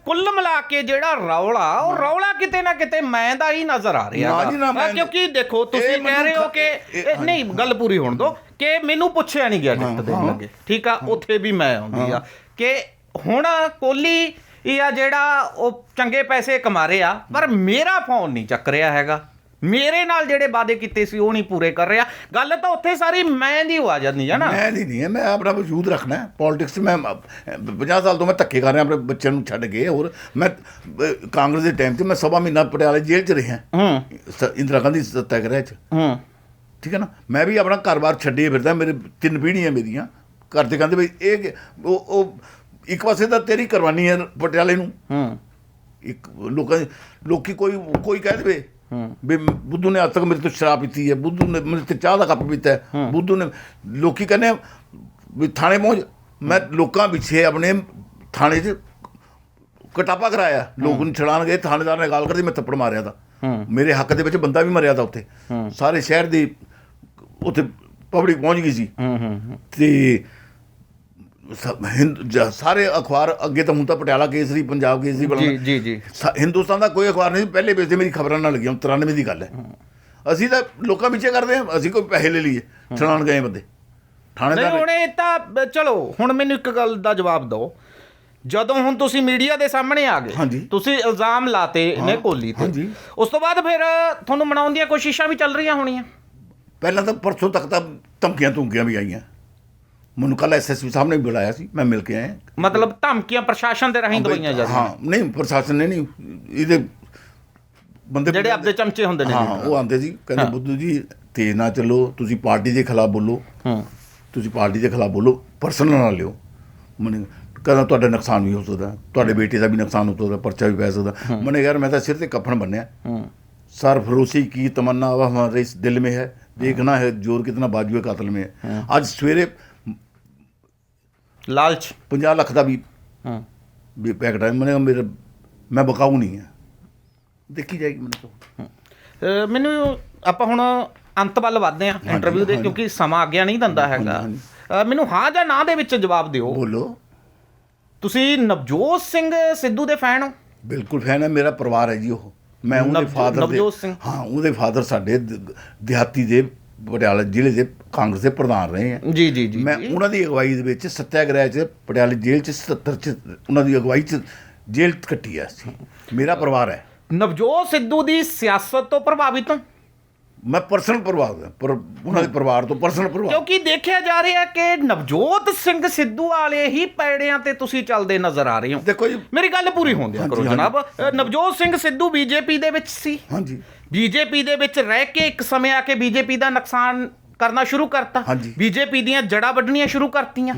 ਕੁੱਲ ਮਿਲਾ ਕੇ ਜਿਹੜਾ ਰੌਲਾ ਉਹ ਰੌਲਾ ਕਿਤੇ ਨਾ ਕਿਤੇ ਮੈਂ ਦਾ ਹੀ ਨਜ਼ਰ ਆ ਰਿਹਾ ਕਿਉਂਕਿ ਦੇਖੋ ਤੁਸੀਂ ਕਹਿ ਰਹੇ ਹੋ ਕਿ ਨਹੀਂ ਗੱਲ ਪੂਰੀ ਹੋਣ ਦਿਓ ਕਿ ਮੈਨੂੰ ਪੁੱਛਿਆ ਨਹੀਂ ਗਿਆ ਟਿਕਟ ਦੇਣ। ਲੱਗੇ। ਠੀਕ ਆ ਉੱਥੇ ਵੀ ਮੈਂ ਆਉਂਦੀ ਆ। ਕਿ ਹੁਣ ਕੋਲੀ ਇਹ ਆ ਜਿਹੜਾ ਉਹ ਚੰਗੇ ਪੈਸੇ ਕਮਾ ਰਿਹਾ ਪਰ ਮੇਰਾ ਫੋਨ ਨਹੀਂ ਚੱਕ ਰਿਹਾ ਹੈਗਾ। ਮੇਰੇ ਨਾਲ ਜਿਹੜੇ ਵਾਅਦੇ ਕੀਤੇ ਸੀ ਉਹ ਨਹੀਂ ਪੂਰੇ ਕਰ ਰਿਹਾ। ਗੱਲ ਤਾਂ ਉੱਥੇ ਸਾਰੀ ਮੈਂ ਦੀ ਹੋ ਆ ਜਾਂਦੀ ਆ ਨਾ। ਮੈਂ ਨਹੀਂ ਨਹੀਂ ਹੈ, ਮੈਂ ਆਪਣਾ ਵਜੂਦ ਰੱਖਣਾ ਪੋਲਿਟਿਕਸ ਮੈਂ 50 ਸਾਲ ਤੋਂ ਮੈਂ ਧੱਕੇ ਕਰ ਰਿਹਾ ਆਪਣੇ ਬੱਚਿਆਂ ਨੂੰ ਛੱਡ ਕੇ ਹੋਰ। ਮੈਂ ਕਾਂਗਰਸ ਦੇ ਟਾਈਮ ਤੇ ਮੈਂ ਸਵਾ ਮਹੀਨਾ ਪਟਿਆਲੇ ਜੇਲ੍ਹ 'ਚ ਰਿਹਾ। ਹੂੰ। ਇੰਦਰਾ ਗਾਂਧੀ ਸੱਤਿਆਗ੍ਰਹਿ 'ਚ। ਹੂੰ। ਠੀਕ ਹੈ ਨਾ? ਮੈਂ ਵੀ ਆਪਣਾ ਘਰ-ਬਾਰ ਛੱਡੇ ਫਿਰਦਾ ਮੇਰੇ ਤਿੰਨ ਪੀੜ੍ਹੀਆਂ ਮੇਰੀਆਂ। ਘਰ ਦੇ ਕਹਿੰਦੇ ਬਈ ਇਹ ਉਹ ਉਹ ਇੱਕ ਪਾਸੇ ਤਾਂ ਤੇਰੀ ਕਰਵਾਨੀ ਹੈ ਪਟਿਆਲੇ ਨੂੰ। ਹੂੰ। ਇੱਕ ਲੋਕਾਂ ਲੋਕੀ ਕੋਈ ਕੋਈ ਕਹਿ ਦੇਵੇ ਵੀ ਬੁੱਧੂ ਨੇ ਅੱਜ ਤੱਕ ਮੇਰੇ ਤੋਂ ਸ਼ਰਾਬ ਪੀਤੀ ਹੈ ਬੁੱਧੂ ਨੇ ਮੇਰੇ ਤੇ ਚਾਹ ਦਾ ਕੱਪ ਪੀਤਾ ਹੈ ਬੁੱਧੂ ਨੇ ਲੋਕੀ ਕਹਿੰਦੇ ਵੀ ਥਾਣੇ ਪਹੁੰਚ ਮੈਂ ਲੋਕਾਂ ਪਿੱਛੇ ਆਪਣੇ ਥਾਣੇ 'ਚ ਕਟਾਪਾ ਕਰਾਇਆ ਲੋਕ ਨੂੰ ਛੜਾਣ ਗਏ ਥਾਣੇਦਾਰ ਨੇ ਗਾਲ ਕਰਦੀ ਮੈਂ ਥੱਪੜ ਮਾਰਿਆ ਤਾਂ। ਮੇਰੇ ਹੱਕ ਦੇ ਵਿੱਚ ਬੰਦਾ ਵੀ ਮਰਿਆ ਤਾਂ ਉੱਥੇ। ਸਾਰੇ ਸ਼ਹਿਰ ਦੀ ਉੱਥੇ ਪਬਲਿਕ ਪਹੁੰਚ ਗਈ ਸੀ। ਤੇ ਹਿੰਦ ਜ- ਸਾਰੇ ਅਖਬਾਰ ਅੱਗੇ ਤਾਂ ਹੁਣ ਤਾਂ ਪਟਿਆਲਾ ਕੇਸਰੀ ਪੰਜਾਬ ਕੇਸਰੀ ਜੀ ਬਣਾ ਜੀ ਜੀ। ਸ- ਹਿੰਦੁਸਤਾਨ ਦਾ ਕੋਈ ਅਖਬਾਰ ਨਹੀਂ ਸੀ, ਪਹਿਲੇ ਵੇਚਦੇ ਮੇਰੀ ਖਬਰਾਂ ਨਾਲ ਲੱਗੀਆਂ 93 ਦੀ ਗੱਲ ਹੈ। ਅਸੀਂ ਤਾਂ ਲੋਕਾਂ ਪਿੱਛੇ ਕਰਦੇ ਹਾਂ ਅਸੀਂ ਕੋਈ ਪੈਸੇ ਲੈ ਲਈਏ ਛੜਾਣ ਗਏ ਬੰਦੇ। ਨਹੀਂ ਥਾਣੇਦਾਰ ਹੁਣ ਇਹ ਤਾਂ ਬ- ਚਲੋ ਹੁਣ ਮੈਨੂੰ ਇੱਕ ਗੱਲ ਦਾ ਜਵਾਬ ਦਿਓ। ਜਦੋਂ ਹੁਣ ਤੁਸੀਂ ਮੀਡੀਆ ਦੇ ਸਾਹਮਣੇ ਆ ਗਏ ਹਾਂਜੀ। ਤੁਸੀਂ ਇਲਜ਼ਾਮ ਲਾਤੇ ਨੇ ਕੋਲੀ ਤੇ। ਹਾਂਜੀ। ਉਸ ਤੋਂ ਬਾਅਦ ਫਿਰ ਤੁਹਾਨੂੰ ਮਨਾਉਣ ਦੀਆਂ ਕੋਸ਼ਿਸ਼ਾਂ ਵੀ ਚੱਲ ਰਹੀਆਂ ਹੋਣੀਆਂ। ਪਹਿਲਾਂ ਤਾਂ ਪਰਸੋਂ ਤੱਕ ਤਾਂ ਧਮਕੀਆਂ ਧਮਕੀਆਂ ਵੀ ਆਈਆਂ। ਮੈਨੂੰ ਕੱਲ ਐਸਐਸਪੀ ਸਾਹਿਬ ਨੇ ਬੁਲਾਇਆ ਸੀ ਮੈਂ ਮਿਲ ਕੇ ਆਇਆ। ਮਤਲਬ ਧਮਕੀਆਂ ਪ੍ਰਸ਼ਾਸਨ ਦੇ ਰਾਹੀਂ ਦਵਾਈਆਂ ਜਾਂਦੀਆਂ ਹਾਂ ਨਹੀਂ ਪ੍ਰਸ਼ਾਸਨ ਨੇ ਨਹੀਂ ਇਹਦੇ ਬੰਦੇ ਜਿਹੜੇ ਆਪਦੇ ਚਮਚੇ ਹੁੰਦੇ ਨੇ ਹਾਂ ਉਹ ਆਂਦੇ ਸੀ ਕਹਿੰਦੇ ਬੁੱਧੂ ਜੀ ਤੇਜ਼ ਨਾ ਚੱਲੋ ਤੁਸੀਂ ਪਾਰਟੀ ਦੇ ਖਿਲਾਫ ਬੋਲੋ। ਹਾਂ। ਤੁਸੀਂ ਪਾਰਟੀ ਦੇ ਖਿਲਾਫ ਬੋਲੋ ਪਰਸਨਲ ਨਾ ਲਿਓ। ਮੈਨੂੰ ਕਹਿੰਦਾ ਤੁਹਾਡਾ ਨੁਕਸਾਨ ਵੀ ਹੋ ਸਕਦਾ ਤੁਹਾਡੇ ਬੇਟੇ ਦਾ ਵੀ ਨੁਕਸਾਨ ਹੋ ਸਕਦਾ ਪਰਚਾ ਵੀ ਪੈ ਸਕਦਾ। ਮਨੇ ਯਾਰ ਮੈਂ ਤਾਂ ਸਿਰ ਤੇ ਕਫਨ ਬੰਨਿਆ। ਸਰ ਫਰੋਸੀ ਕੀ ਤਮੰਨਾ ਵਾ ਹਮਾਰੇ ਇਸ ਦਿਲ ਮੇ ਹੈ। ਦੇਖਣਾ ਹੈ ਜੋਰ ਕਿਤਨਾ ਬਾਜੂਏ ਕਾਤਲ ਮੇ ਅੱਜ ਸਵੇਰੇ ਲਾਲਚ। 50 ਲੱਖ ਦਾ ਵੀ ਹੂੰ। ਵੀ ਪੈਕਟ ਹੈ ਮੈਨੇ ਕਿਹਾ ਮੇਰਾ ਮੈਂ ਬਕਾਊ ਨਹੀਂ ਹੈ ਦੇਖੀ ਜਾਏਗੀ ਮੈਨੂੰ ਤਾਂ। ਅਹ ਮੈਨੂੰ ਆਪਾਂ ਹੁਣ ਅੰਤ ਵੱਲ ਵਧਦੇ ਹਾਂ ਇੰਟਰਵਿਊ ਦੇ। ਕਿਉਂਕਿ ਸਮਾਂ ਅੱਗੇ ਨਹੀਂ ਦਿੰਦਾ ਹੈਗਾ। ਅਹ ਮੈਨੂੰ ਹਾਂ ਜਾਂ ਨਾ ਦੇ ਵਿੱਚ ਜਵਾਬ ਦਿਓ। ਬੋਲੋ। ਤੁਸੀਂ ਨਵਜੋਤ ਸਿੰਘ ਸਿੱਧੂ ਦੇ ਫੈਨ ਹੋ? ਬਿਲਕੁਲ ਫੈਨ ਹੈ ਮੇਰਾ ਪਰਿਵਾਰ ਹੈ ਜੀ ਉਹ। ਮੈਂ ਉਹਦੇ ਨਵਜੋ- ਫਾਦਰ ਦੇ ਨਵਜੋਤ ਸਿੰਘ। ਹਾਂ ਉਹਦੇ ਫਾਦਰ ਸਾਡੇ ਦ- ਦਿਹਾਤੀ ਦੇ ਪਟਿਆਲਾ ਜ਼ਿਲ੍ਹੇ ਦੇ ਕਾਂਗਰਸ ਦੇ ਪ੍ਰਧਾਨ ਰਹੇ ਹੈ ਜੀ ਜੀ ਜੀ ਮੈਂ। ਉਹਨਾਂ ਦੀ ਅਗਵਾਈ ਦੇ ਵਿੱਚ ਸੱਤਿਆਗ੍ਰਹਿ 'ਚ ਪਟਿਆਲੇ ਜੇਲ੍ਹ 'ਚ 77 'ਚ ਉਹਨਾਂ ਦੀ ਅਗਵਾਈ 'ਚ ਜੇਲ੍ਹ ਕੱਟੀ ਹੈ ਸੀ ਮੇਰਾ ਪਰਿਵਾਰ ਹੈ। ਨਵਜੋਤ ਸਿੱਧੂ ਦੀ ਸਿਆਸਤ ਤੋਂ ਪ੍ਰਭਾਵਿਤ। ਹੋ ਮੈਂ ਪਰਸਨਲ ਪਰਿਵਾਰ ਦਾ ਪਰ ਉਹਨਾਂ ਦੇ ਪਰਿਵਾਰ ਤੋਂ ਪਰਸਨਲ ਪਰਿਵਾਰ। ਕਿਉਂਕਿ ਦੇਖਿਆ ਜਾ ਰਿਹਾ ਕਿ ਨਵਜੋਤ ਸਿੰਘ ਸਿੱਧੂ ਵਾਲੇ ਹੀ ਪੈੜਿਆਂ ਤੇ ਤੁਸੀਂ ਚੱਲਦੇ ਨਜ਼ਰ ਆ ਰਹੇ ਹੋ। ਦੇਖੋ ਜੀ। ਮੇਰੀ ਗੱਲ ਪੂਰੀ ਹੋਣ ਦਿਆ ਕਰੋ ਜਨਾਬ। ਨਵਜੋਤ ਸਿੰਘ ਸਿੱਧੂ ਬੀਜੇਪੀ ਦੇ ਵਿੱਚ ਸੀ। ਹਾਂਜੀ। ਬੀਜੇਪੀ ਦੇ ਵਿੱਚ ਰਹਿ ਕੇ ਇੱਕ ਸਮੇਂ ਆ ਕੇ ਬੀਜੇਪੀ ਦਾ ਨੁਕਸਾਨ ਕਰਨਾ ਸ਼ੁਰੂ ਕਰਤਾ। ਬੀਜੇਪੀ ਦੀਆਂ ਜੜਾਂ ਵੱਢਣੀਆਂ ਸ਼ੁਰੂ ਕਰਤੀਆਂ।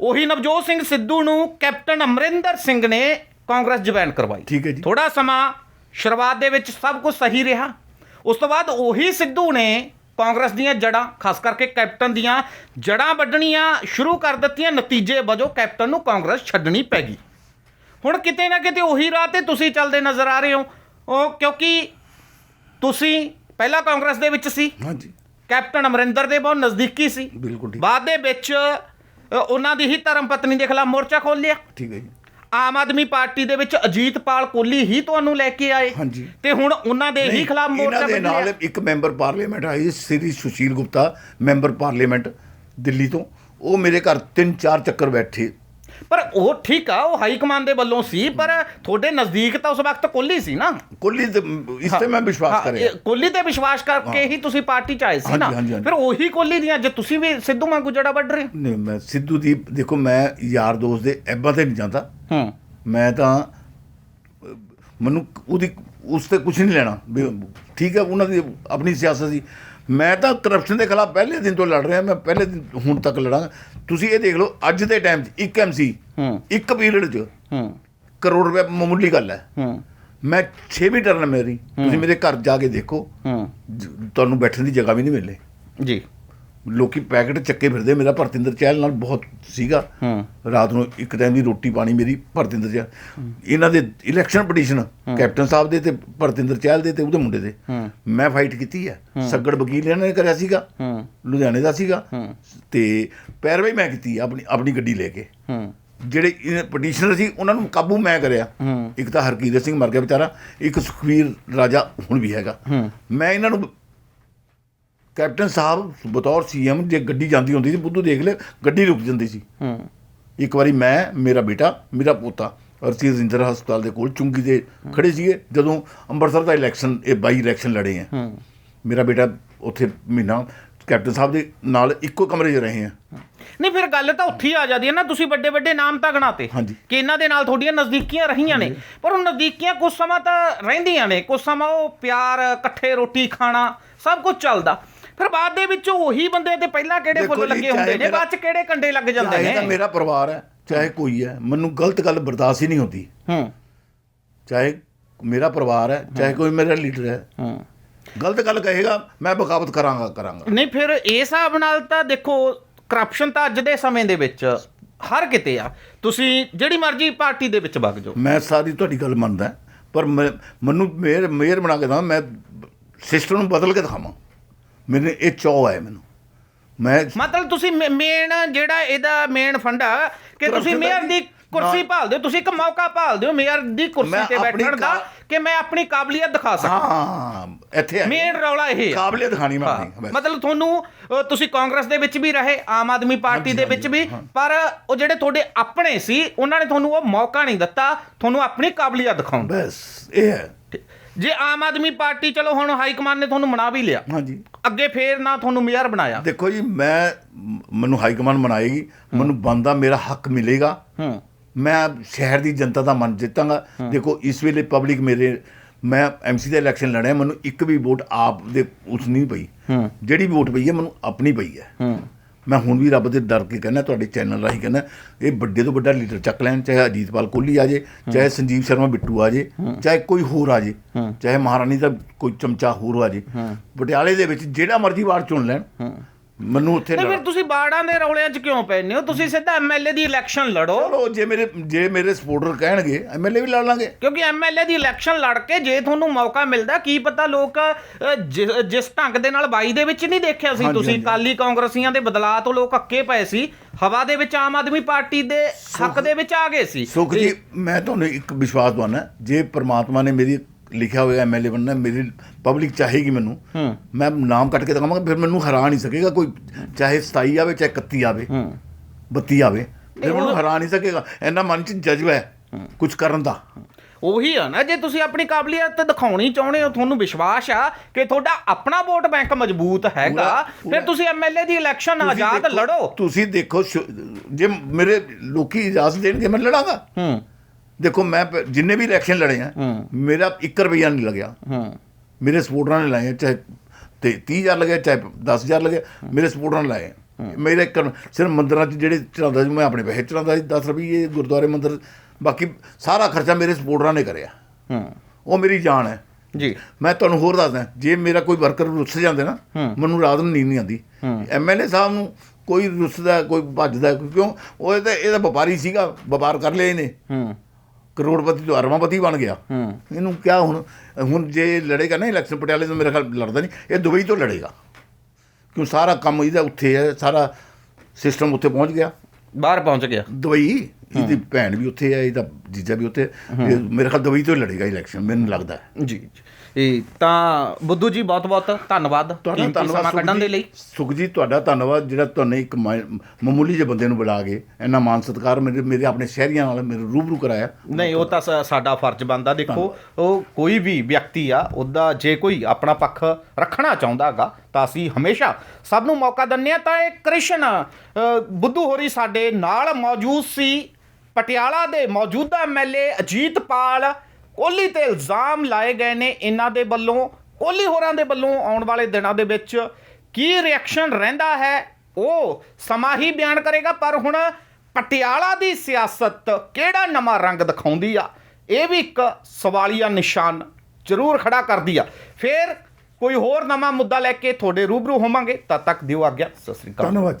ਉਹੀ ਨਵਜੋਤ ਸਿੰਘ ਸਿੱਧੂ ਨੂੰ ਕੈਪਟਨ ਅਮਰਿੰਦਰ ਸਿੰਘ ਨੇ ਕਾਂਗਰਸ ਜੁਆਇਨ ਕਰਵਾਈ। ਠੀਕ ਹੈ ਜੀ। ਥੋੜਾ ਸਮਾਂ ਸ਼ੁਰੂਆਤ ਦੇ ਵਿੱਚ ਸਭ ਕੁਝ ਸਹੀ ਰਿਹਾ। ਉਸ ਤੋਂ ਬਾਅਦ ਉਹੀ ਸਿੱਧੂ ਨੇ ਕਾਂਗਰਸ ਦੀਆਂ ਜੜਾਂ ਖਾਸ ਕਰਕੇ ਕੈਪਟਨ ਦੀਆਂ ਜੜਾਂ ਵੱਢਣੀਆਂ ਸ਼ੁਰੂ ਕਰ ਦਿੱਤੀਆਂ ਨਤੀਜੇ ਵਜੋਂ ਕੈਪਟਨ ਨੂੰ ਕਾਂਗਰਸ ਛੱਡਣੀ ਪੈ ਗਈ। ਹੁਣ ਕਿਤੇ ਨਾ ਕਿਤੇ ਉਹੀ ਰਾਹ ਤੇ ਤੁਸੀਂ ਚੱਲਦੇ ਨਜ਼ਰ ਆ ਰਹੇ ਹੋ। ਉਹ ਕਿਉਂਕਿ ਤੁਸੀਂ ਪਹਿਲਾਂ ਕਾਂਗਰਸ ਦੇ ਵਿੱਚ ਸੀ। ਹਾਂਜੀ। ਕੈਪਟਨ ਅਮਰਿੰਦਰ ਦੇ ਬਹੁਤ ਨਜ਼ਦੀਕੀ ਸੀ। ਬਿਲਕੁਲ ਠੀਕ। ਬਾਅਦ ਦੇ ਵਿੱਚ ਉਹਨਾਂ ਦੀ ਹੀ ਧਰਮ ਪਤਨੀ ਦੇ ਖਿਲਾਫ ਮੋਰਚਾ ਖੋਲ ਲਿਆ। ਠੀਕ ਹੈ ਜੀ। ਆਮ ਆਦਮੀ ਪਾਰਟੀ ਦੇ ਵਿੱਚ ਅਜੀਤਪਾਲ ਕੋਹਲੀ ਹੀ ਤੁਹਾਨੂੰ ਲੈ ਕੇ ਆਏ ਹਾਂਜੀ। ਤੇ ਹੁਣ ਉਹਨਾਂ ਦੇ ਹੀ ਖਿਲਾਫ ਮੋਰਚਾ ਇਹਨਾਂ ਦੇ। ਨਾਲ ਇੱਕ ਮੈਂਬਰ ਪਾਰਲੀਮੈਂਟ ਆਈ ਸ੍ਰੀ ਸੁਸ਼ੀਲ ਗੁਪਤਾ ਮੈਂਬਰ ਪਾਰਲੀਮੈਂਟ ਦਿੱਲੀ ਤੋਂ ਉਹ ਮੇਰੇ ਘਰ ਤਿੰਨ ਚਾਰ ਚੱਕਰ ਬੈਠੇ ਪਰ ਉਹ ਠੀਕ ਆ ਉਹ ਹਾਈ ਕਮਾਂਡ ਦੇ ਵੱਲੋਂ ਸੀ ਪਰ ਤੁਹਾਡੇ ਨਜ਼ਦੀਕ ਤਾਂ ਉਸ ਵਕਤ ਕੋਹਲੀ ਸੀ ਨਾ। ਕੁੱਲੀ ਤੇ ਇਸ ਤੇ ਮੈਂ ਵਿਸ਼ਵਾਸ ਕਰਿਆ। ਕੋਹਲੀ ਤੇ ਵਿਸ਼ਵਾਸ ਕਰਕੇ ਹੀ। ਤੁਸੀਂ ਪਾਰਟੀ ਚ ਆਏ ਸੀ ਨਾ। ਫਿਰ ਉਹੀ ਕੋਹਲੀ ਦੀਆਂ ਜੇ ਤੁਸੀਂ ਵੀ ਸਿੱਧੂ ਵਾਂਗੂ ਜੜਾ ਵੱਢ ਰਹੇ ਨਹੀਂ ਮੈਂ ਸਿੱਧੂ ਦੀ ਦੇਖੋ ਮੈਂ ਯਾਰ ਦੋਸਤ ਦੇ ਐਬਾਂ ਤੇ ਨਹੀਂ ਜਾਂਦਾ। ਹੂੰ। ਮੈਂ ਤਾਂ ਮੈਨੂੰ ਉਹਦੀ ਉਸ ਤੇ ਕੁਝ ਨਹੀਂ ਲੈਣਾ। ਠੀਕ ਹੈ ਉਹਨਾਂ ਦੀ ਆਪਣੀ ਸਿਆਸਤ ਸੀ। ਮੈਂ ਤਾਂ ਕਰਪਸ਼ਨ ਦੇ ਖਿਲਾਫ ਪਹਿਲੇ ਦਿਨ ਤੋਂ ਲੜ ਰਿਹਾ ਮੈਂ ਪਹਿਲੇ ਦਿਨ ਹੁਣ ਤੱਕ ਲੜਾਂਗਾ। ਤੁਸੀਂ ਇਹ ਦੇਖ ਲਓ ਅੱਜ ਦੇ ਟਾਈਮ 'ਚ ਇੱਕ ਐਮਸੀ ਹੂੰ। ਇੱਕ ਪੀਰੀਅਡ 'ਚ ਹੂੰ। ਕਰੋੜ ਰੁਪਏ ਮਾਮੂਲੀ ਗੱਲ ਹੈ। ਹੂੰ। ਮੈਂ 6ਵੀਂ ਟਰਨ ਮੇਰੀ। ਤੁਸੀਂ ਮੇਰੇ ਘਰ ਜਾ ਕੇ ਦੇਖੋ। ਤੁਹਾਨੂੰ ਬੈਠਣ ਦੀ ਜਗ੍ਹਾ ਵੀ ਨਹੀਂ ਮਿਲੇ। ਜੀ। ਲੋਕੀ ਪੈਕਟ ਚੱਕੇ ਫਿਰਦੇ ਮੇਰਾ ਭਰਤਿੰਦਰ ਚਹਿਲ ਨਾਲ ਬਹੁਤ ਸੀਗਾ। ਹੂੰ। ਰਾਤ ਨੂੰ ਇੱਕ ਟਾਈਮ ਦੀ ਰੋਟੀ ਪਾਣੀ ਮੇਰੀ ਭਰਤਿੰਦਰ ਚਹਿਲ। ਇਹਨਾਂ ਦੇ ਇਲੈਕਸ਼ਨ ਪਟੀਸ਼ਨ ਕੈਪਟਨ ਸਾਹਿਬ ਦੇ ਤੇ ਭਰਤਿੰਦਰ ਚਹਿਲ ਦੇ ਤੇ ਉਹਦੇ ਮੁੰਡੇ ਦੇ। ਮੈਂ ਫਾਈਟ ਕੀਤੀ ਹੈ। ਸੱਗੜ ਵਕੀਲ ਇਹਨਾਂ ਨੇ ਕਰਿਆ ਸੀਗਾ। ਲੁਧਿਆਣੇ ਦਾ ਸੀਗਾ। ਤੇ ਪੈਰਵਾਈ ਮੈਂ ਕੀਤੀ ਆਪਣੀ ਆਪਣੀ ਗੱਡੀ ਲੈ ਕੇ। ਜਿਹੜੇ ਪਟੀਸ਼ਨਰ ਸੀ ਉਹਨਾਂ ਨੂੰ ਕਾਬੂ ਮੈਂ ਕਰਿਆ। ਇੱਕ ਤਾਂ ਹਰਕੀਰਤ ਸਿੰਘ ਮਰ ਗਿਆ ਵਿਚਾਰਾ। ਇੱਕ ਸੁਖਵੀਰ ਰਾਜਾ ਹੁਣ ਵੀ ਹੈਗਾ। ਮੈਂ ਇਹਨਾਂ ਨੂੰ ਕੈਪਟਨ ਸਾਹਿਬ ਬਤੌਰ ਸੀਐਮ ਜੇ ਗੱਡੀ ਜਾਂਦੀ ਹੁੰਦੀ ਸੀ ਬੁੱਧੂ ਦੇਖ ਲੈ ਗੱਡੀ ਰੁਕ ਜਾਂਦੀ ਸੀ। ਹੂੰ। ਇੱਕ ਵਾਰੀ ਮੈਂ ਮੇਰਾ ਬੇਟਾ ਮੇਰਾ ਪੋਤਾ ਅਰਤੀ ਰਜਿੰਦਰ ਹਸਪਤਾਲ ਦੇ ਕੋਲ ਚੁੰਗੀ ਦੇ ਖੜੇ ਸੀਗੇ ਜਦੋਂ ਅੰਮ੍ਰਿਤਸਰ ਦਾ ਇਲੈਕਸ਼ਨ ਇਹ ਬਾਈ ਇਲੈਕਸ਼ਨ ਲੜੇ ਆ। ਹੂੰ। ਮੇਰਾ ਬੇਟਾ ਉੱਥੇ ਮਹੀਨਾ ਕੈਪਟਨ ਸਾਹਿਬ ਦੇ ਨਾਲ ਇੱਕੋ ਕਮਰੇ 'ਚ ਰਹੇ ਆ। ਨਹੀਂ ਫਿਰ ਗੱਲ ਤਾਂ ਉੱਥੇ ਹੀ ਆ ਜਾਂਦੀ ਹੈ ਨਾ ਤੁਸੀਂ ਵੱਡੇ ਵੱਡੇ ਨਾਮ ਤਾਂ ਗਣਾਤੇ। ਕਿ ਇਹਨਾਂ ਦੇ ਨਾਲ ਤੁਹਾਡੀਆਂ ਨਜ਼ਦੀਕੀਆਂ ਰਹੀਆਂ ਨੇ। ਪਰ ਉਹ ਨਜ਼ਦੀਕੀਆਂ ਕੁਝ ਸਮਾਂ ਤਾਂ ਰਹਿੰਦੀਆਂ ਨੇ ਕੁਝ ਸਮਾਂ ਉਹ ਪਿਆਰ ਇਕੱਠੇ ਰੋਟੀ ਖਾਣਾ ਸਭ ਕੁਝ ਚੱਲਦਾ। ਫਿਰ ਬਾਅਦ ਦੇ ਵਿੱਚ ਉਹੀ ਬੰਦੇ ਤੇ ਪਹਿਲਾਂ ਕਿਹੜੇ ਫੁੱਲ ਲੱਗੇ ਹੁੰਦੇ ਨੇ ਮੇਰਾ- ਬਾਅਦ ਚ ਕਿਹੜੇ ਕੰਡੇ ਲੱਗ ਜਾਂਦੇ ਚਾਹੇ ਤਾਂ ਨੇ ਮੇਰਾ ਪਰਿਵਾਰ ਹੈ ਚਾਹੇ ਕੋਈ ਹੈ ਮੈਨੂੰ ਗਲਤ ਗੱਲ ਬਰਦਾਸ਼ਤ ਹੀ ਨਹੀਂ ਹੁੰਦੀ। ਹੂੰ। ਚਾਹੇ ਮੇਰਾ ਪਰਿਵਾਰ ਹੈ ਚਾਹੇ ਕੋਈ ਮੇਰਾ ਲੀਡਰ ਹੈ। ਹੂੰ। ਗਲਤ ਗੱਲ ਕਹੇਗਾ ਮੈਂ ਬਗਾਵਤ ਕਰਾਂਗਾ ਕਰਾਂਗਾ। ਨਹੀਂ ਫਿਰ ਇਹ ਹਿਸਾਬ ਨਾਲ ਤਾਂ ਦੇਖੋ ਕਰਪਸ਼ਨ ਤਾਂ ਅੱਜ ਦੇ ਸਮੇਂ ਦੇ ਵਿੱਚ ਹਰ ਕਿਤੇ ਆ। ਤੁਸੀਂ ਜਿਹੜੀ ਮਰਜ਼ੀ ਪਾਰਟੀ ਦੇ ਵਿੱਚ ਵਗ ਜਾਓ। ਮੈਂ ਸਾਰੀ ਤੁਹਾਡੀ ਗੱਲ ਮੰਨਦਾ ਪਰ ਮੈਨੂੰ ਮੇਅਰ ਮੇਅਰ ਬਣਾ ਕੇ ਦਵਾਂ ਮੈਂ ਸਿਸਟਮ ਨੂੰ ਬਦਲ ਕੇ ਦਿਖਾਵਾਂ। ਮੇਰੇ ਇਹ ਚਾਅ ਹੈ ਮੈਨੂੰ। ਮੈਂ ਮਤਲਬ ਤੁਸੀਂ ਮੇਨ ਜਿਹੜਾ ਇਹਦਾ ਮੇਨ ਫੰਡਾ ਕਿ ਤੁਸੀਂ ਮੇਅਰ ਦਾ ਕੁਰਸੀ ਭਾਲਦੇ ਹੋ ਤੁਸੀਂ ਇੱਕ ਮੌਕਾ ਭਾਲਦੇ ਹੋ ਮੇਅਰ ਦੀ ਕੁਰਸੀ ਤੇ ਬੈਠਣ ਦਾ ਕਾ- ਮੈਂ ਆਪਣੀ ਕਾਬਲੀਅਤ ਦਿਖਾ ਸਕਾਂ। ਹਾਂ ਇੱਥੇ ਮੇਨ ਰੌਲਾ ਇਹ ਹੈ ਕਾਬਲੀਅਤ ਦਿਖਾਣੀ ਮੈਂ ਆਪਣੀ। ਮਤਲਬ ਤੁਹਾਨੂੰ ਤੁਸੀਂ ਕਾਂਗਰਸ ਦੇ ਵਿੱਚ ਵੀ ਰਹੇ ਆਮ ਆਦਮੀ ਪਾਰਟੀ ਦੇ ਵਿੱਚ ਵੀ। ਪਰ ਉਹ ਜਿਹੜੇ ਤੁਹਾਡੇ ਆਪਣੇ ਸੀ ਉਹਨਾਂ ਨੇ ਤੁਹਾਨੂੰ ਉਹ ਮੌਕਾ ਨਹੀਂ ਦਿੱਤਾ ਤੁਹਾਨੂੰ ਆਪਣੀ ਕਾਬਲੀਅਤ ਦਿਖਾਉਣ ਬਸ ਇਹ ਹੈ। ਜੇ ਆਮ ਆਦਮੀ ਪਾਰਟੀ ਚਲੋ ਹੁਣ ਹਾਈ ਕਮਾਂਡ ਨੇ ਤੁਹਾਨੂੰ ਮਨਾ ਵੀ ਲਿਆ। ਹਾਂਜੀ। ਅੱਗੇ ਫੇਰ ਨਾ ਤੁਹਾਨੂੰ ਮੇਅਰ ਬਣਾਇਆ। ਦੇਖੋ ਜੀ ਮੈਂ ਮੈਨੂੰ ਹਾਈ ਕਮਾਂਡ ਬਣਾਏਗੀ ਮੈਨੂੰ ਬੰਦਾ ਮੇਰਾ ਹੱਕ ਮਿਲੇਗਾ। ਹੂੰ। ਮੈਂ ਸ਼ਹਿਰ ਦੀ ਜਨਤਾ ਦਾ ਮਨ ਜਿੱਤਾਂਗਾ। ਦੇਖੋ ਇਸ ਵੇਲੇ ਪਬਲਿਕ ਮੇਰੇ ਮੈਂ ਐਮਸੀ ਦਾ ਇਲੈਕਸ਼ਨ ਲੜਿਆ ਮੈਨੂੰ ਇੱਕ ਵੀ ਵੋਟ ਆਪ ਦੇ ਉਸ ਨਹੀਂ ਪਈ। ਜਿਹੜੀ ਵੋਟ ਪਈ ਹੈ ਮੈਨੂੰ ਆਪਣੀ ਪਈ ਹੈ। ਹੂੰ। ਮੈਂ ਹੁਣ ਵੀ ਰੱਬ ਦੇ ਡਰ ਕੇ ਕਹਿੰਦਾ ਤੁਹਾਡੇ ਚੈਨਲ ਰਾਹੀਂ ਕਹਿੰਦਾ ਇਹ ਵੱਡੇ ਤੋਂ ਵੱਡਾ ਲੀਡਰ ਚੱਕ ਲੈਣ ਚਾਹੇ ਅਜੀਤਪਾਲ ਕੋਹਲੀ ਆ ਜੇ ਚਾਹੇ ਸੰਜੀਵ ਸ਼ਰਮਾ ਬਿੱਟੂ ਆ ਜੇ ਚਾਹੇ ਕੋਈ ਹੋਰ ਆ ਜੇ ਚਾਹੇ ਮਹਾਰਾਣੀ ਦਾ ਕੋਈ ਚਮਚਾ ਹੋਰ ਆ ਜੇ ਪਟਿਆਲੇ ਦੇ ਵਿੱਚ ਜਿਹੜਾ ਮਰਜ਼ੀ ਵਾਰ ਚੁਣ ਲੈਣ ਮੈਨੂੰ ਉੱਥੇ ਨਹੀਂ ਫਿਰ ਤੁਸੀਂ ਬਾੜਾਂ ਦੇ ਰੌਲਿਆਂ 'ਚ ਕਿਉਂ ਪੈਨੇ ਹੋ? ਤੁਸੀਂ ਸਿੱਧਾ ਐਮਐਲਏ ਦੀ ਇਲੈਕਸ਼ਨ ਲੜੋ। ਚਲੋ ਜੇ ਮੇਰੇ ਜੇ ਮੇਰੇ ਸਪੋਰਟਰ ਕਹਿਣਗੇ ਐਮਐਲਏ ਵੀ ਲੜ ਲਾਂਗੇ। ਕਿਉਂਕਿ ਐਮਐਲਏ ਦੀ ਇਲੈਕਸ਼ਨ ਲੜ ਕੇ ਜੇ ਤੁਹਾਨੂੰ ਮੌਕਾ ਮਿਲਦਾ ਕੀ ਪਤਾ ਲੋਕ ਜਿਸ ਢੰਗ ਦੇ ਨਾਲ 22 ਦੇ ਵਿੱਚ ਨਹੀਂ ਦੇਖਿਆ ਸੀ। ਤੁਸੀਂ। ਕਾਲੀ ਕਾਂਗਰਸੀਆਂ ਦੇ ਬਦਲਾਅ ਤੋਂ ਲੋਕ ਅੱਕੇ ਪਏ ਸੀ। ਹਵਾ ਦੇ ਵਿੱਚ ਆਮ ਆਦਮੀ ਪਾਰਟੀ ਦੇ ਹੱਕ ਦੇ ਵਿੱਚ ਆ ਗਏ ਸੀ। ਸੁਖ ਜੀ ਮੈਂ ਤੁਹਾਨੂੰ ਇੱਕ ਵਿਸ਼ਵਾਸ ਦਵਾਨਾ ਜੇ ਪ੍ਰਮਾਤਮਾ ਨੇ ਮੇਰੀ ਲਿਖਿਆ ਹੋਇਆ ਐਮਐਲਏ ਬਣਨਾ ਮੇਰੀ ਪਬਲਿਕ ਚਾਹੇਗੀ ਮੈਨੂੰ ਮੈਂ ਨਾਮ ਕੱਟ ਕੇ ਦਿਖਾਵਾਂਗਾ ਫਿਰ ਮੈਨੂੰ ਹਰਾ ਨਹੀਂ ਸਕੇਗਾ ਕੋਈ ਚਾਹੇ 27 ਆਵੇ ਚਾਹੇ 31 ਆਵੇ ਹੂੰ। 32 ਆਵੇ ਫਿਰ ਮੈਨੂੰ ਹਰਾ ਨਹੀਂ ਸਕੇਗਾ। ਇੰਨਾ ਮਨ ਚ ਜਜ਼ਬਾ ਹੈ ਕੁਝ ਕਰਨ ਦਾ। ਉਹੀ ਆ ਨਾ ਜੇ ਤੁਸੀਂ ਆਪਣੀ ਕਾਬਲੀਅਤ ਦਿਖਾਉਣੀ ਚਾਹੁੰਦੇ ਹੋ ਤੁਹਾਨੂੰ ਵਿਸ਼ਵਾਸ ਆ ਕਿ ਤੁਹਾਡਾ ਆਪਣਾ ਵੋਟ ਬੈਂਕ ਮਜ਼ਬੂਤ ਹੈਗਾ ਫਿਰ ਤੁਸੀਂ ਐਮਐਲਏ ਦੀ ਇਲੈਕਸ਼ਨ ਆਜ਼ਾਦ ਲੜੋ। ਤੁਸੀਂ ਦੇਖੋ ਜੇ ਮੇਰੇ ਲੋਕੀ ਇਜਾਜ਼ਤ ਦੇਣਗੇ ਮੈਂ ਲੜਾਂਗਾ। ਹੂੰ। ਦੇਖੋ ਮੈਂ ਜਿੰਨੇ ਵੀ ਇਲੈਕਸ਼ਨ ਲੜੇ ਆ। ਮੇਰਾ 1 ਰੁਪਈਆ ਨਹੀਂ ਲੱਗਿਆ। ਹੂੰ। ਮੇਰੇ ਸਪੋਰਟਰਾਂ ਨੇ ਲਾਏ ਚਾਹੇ ਤੇ 30000 ਲੱਗਿਆ ਚਾਹੇ 10000 ਲੱਗਿਆ ਮੇਰੇ ਸਪੋਰਟਰਾਂ ਨੇ ਲਾਏ। ਮੇਰੇ ਸਿਰਫ ਮੰਦਰਾਂ 'ਚ ਜਿਹੜੇ ਚੜਾਉਂਦਾ ਸੀ ਮੈਂ ਆਪਣੇ ਪੈਸੇ ਚੜਾਉਂਦਾ ਸੀ 10 ਰੁਪਏ ਗੁਰਦੁਆਰੇ ਮੰਦਰ ਬਾਕੀ ਸਾਰਾ ਖਰਚਾ ਮੇਰੇ ਸਪੋਰਟਰਾਂ ਨੇ ਕਰਿਆ। ਹੂੰ। ਉਹ ਮੇਰੀ ਜਾਨ ਹੈ। ਜੀ। ਮੈਂ ਤੁਹਾਨੂੰ ਹੋਰ ਦੱਸਦਾ ਜੇ ਮੇਰਾ ਕੋਈ ਵਰਕਰ ਰੁੱਸ ਜਾਂਦੇ ਨਾ ਮੈਨੂੰ ਰਾਤ ਨੂੰ ਨੀਂਦ ਨਹੀਂ ਆਉਂਦੀ। ਐਮਐਲਏ ਸਾਹਿਬ ਨੂੰ ਕੋਈ ਰੁੱਸਦਾ ਕੋਈ ਭੱਜਦਾ ਕਿਉਂ? ਉਹ ਇਹਦਾ ਇਹਦਾ ਵਪਾਰੀ ਸੀਗਾ ਵਪਾਰ ਕਰ ਲਿਆ ਇਹਨੇ। ਹੂੰ। ਕਰੋੜਪਤੀ ਤੋਂ ਅਰਬਾਪਤੀ ਬਣ ਗਿਆ। ਇਹਨੂੰ ਕਿਆ ਹੁਣ ਹੁਣ ਜੇ ਲੜੇਗਾ ਨਾ ਇਲੈਕਸ਼ਨ ਪਟਿਆਲੇ ਤੋਂ ਮੇਰੇ ਖਿਆਲ ਲੜਦਾ ਨਹੀਂ ਇਹ ਦੁਬਈ ਤੋਂ ਲੜੇਗਾ। ਕਿਉਂ ਸਾਰਾ ਕੰਮ ਇਹਦਾ ਉੱਥੇ ਹੈ ਸਾਰਾ ਸਿਸਟਮ ਉੱਥੇ ਪਹੁੰਚ ਗਿਆ। ਬਾਹਰ ਪਹੁੰਚ ਗਿਆ। ਦੁਬਈ ਇਹਦੀ ਭੈਣ ਵੀ ਉੱਥੇ ਹੈ ਇਹਦਾ ਜੀਜਾ ਵੀ ਉੱਥੇ ਮੇਰੇ ਖਿਆਲ ਦੁਬਈ ਤੋਂ ਲੜੇਗਾ ਇਲੈਕਸ਼ਨ ਮੈਨੂੰ ਲੱਗਦਾ ਜੀ। ਇਹ ਤਾਂ ਬੁੱਧੂ ਜੀ ਬਹੁਤ ਬਹੁਤ ਧੰਨਵਾਦ ਤੁਹਾਡਾ ਧੰਨਵਾਦ ਕੱਢਣ ਦੇ। ਲਈ। ਸੁਖ ਜੀ ਤੁਹਾਡਾ ਧੰਨਵਾਦ ਜਿਹੜਾ ਤੁਹਾਨੂੰ ਇੱਕ ਮਾਮੂਲੀ ਜਿਹੇ ਬੰਦੇ ਨੂੰ ਬੁਲਾ ਕੇ ਇੰਨਾ ਮਾਨ ਸਤਿਕਾਰ ਮੇਰੇ ਮੇਰੇ ਆਪਣੇ ਸ਼ਹਿਰੀਆਂ ਨਾਲ ਮੇਰੇ ਰੂਬਰੂ ਕਰਾਇਆ। ਨਹੀਂ ਉਹ ਤਾਂ ਸਾਡਾ ਫਰਜ਼ ਬਣਦਾ। ਦੇਖੋ ਉਹ ਕੋਈ ਵੀ ਵਿਅਕਤੀ ਆ ਉਹਦਾ ਜੇ ਕੋਈ ਆਪਣਾ ਪੱਖ ਰੱਖਣਾ ਚਾਹੁੰਦਾਗਾ ਤਾਂ ਅਸੀਂ ਹਮੇਸ਼ਾ ਸਭ ਨੂੰ ਮੌਕਾ ਦਿੰਨੇ ਆ ਤਾਂ ਇਹ ਕ੍ਰਿਸ਼ਨ ਬੁੱਧੂ ਹੋਰੀ ਸਾਡੇ ਨਾਲ ਮੌਜੂਦ ਸੀ। ਪਟਿਆਲਾ ਦੇ ਮੌਜੂਦਾ ਐਮਐਲਏ ਅਜੀਤਪਾਲ ਕੋਹਲੀ ਤੇ ਇਲਜ਼ਾਮ ਲਾਏ ਗਏ ਨੇ ਇਹਨਾਂ ਦੇ ਵੱਲੋਂ, ਕੋਹਲੀ ਹੋਰਾਂ ਦੇ ਵੱਲੋਂ ਆਉਣ ਵਾਲੇ ਦਿਨਾਂ ਦੇ ਵਿੱਚ ਕੀ ਰਿਐਕਸ਼ਨ ਰਹਿੰਦਾ ਹੈ, ਉਹ ਸਮਾਂ ਹੀ ਬਿਆਨ ਕਰੇਗਾ, ਪਰ ਹੁਣ ਪਟਿਆਲਾ ਦੀ ਸਿਆਸਤ ਕਿਹੜਾ ਨਵਾਂ ਰੰਗ ਦਿਖਾਉਂਦੀ ਆ? ਇਹ ਵੀ ਇੱਕ ਸਵਾਲੀਆ ਨਿਸ਼ਾਨ ਜ਼ਰੂਰ ਖੜਾ ਕਰਦੀ ਆ। ਫਿਰ ਕੋਈ ਹੋਰ ਨਵਾਂ ਮੁੱਦਾ ਲੈ ਕੇ ਤੁਹਾਡੇ ਰੂਬਰੂ ਹੋਵਾਂਗੇ, ਤਦ ਤੱਕ ਦਿਓ ਆਗਿਆ, ਸਤਿ ਸ੍ਰੀ ਅਕਾਲ। ਧੰਨਵਾਦ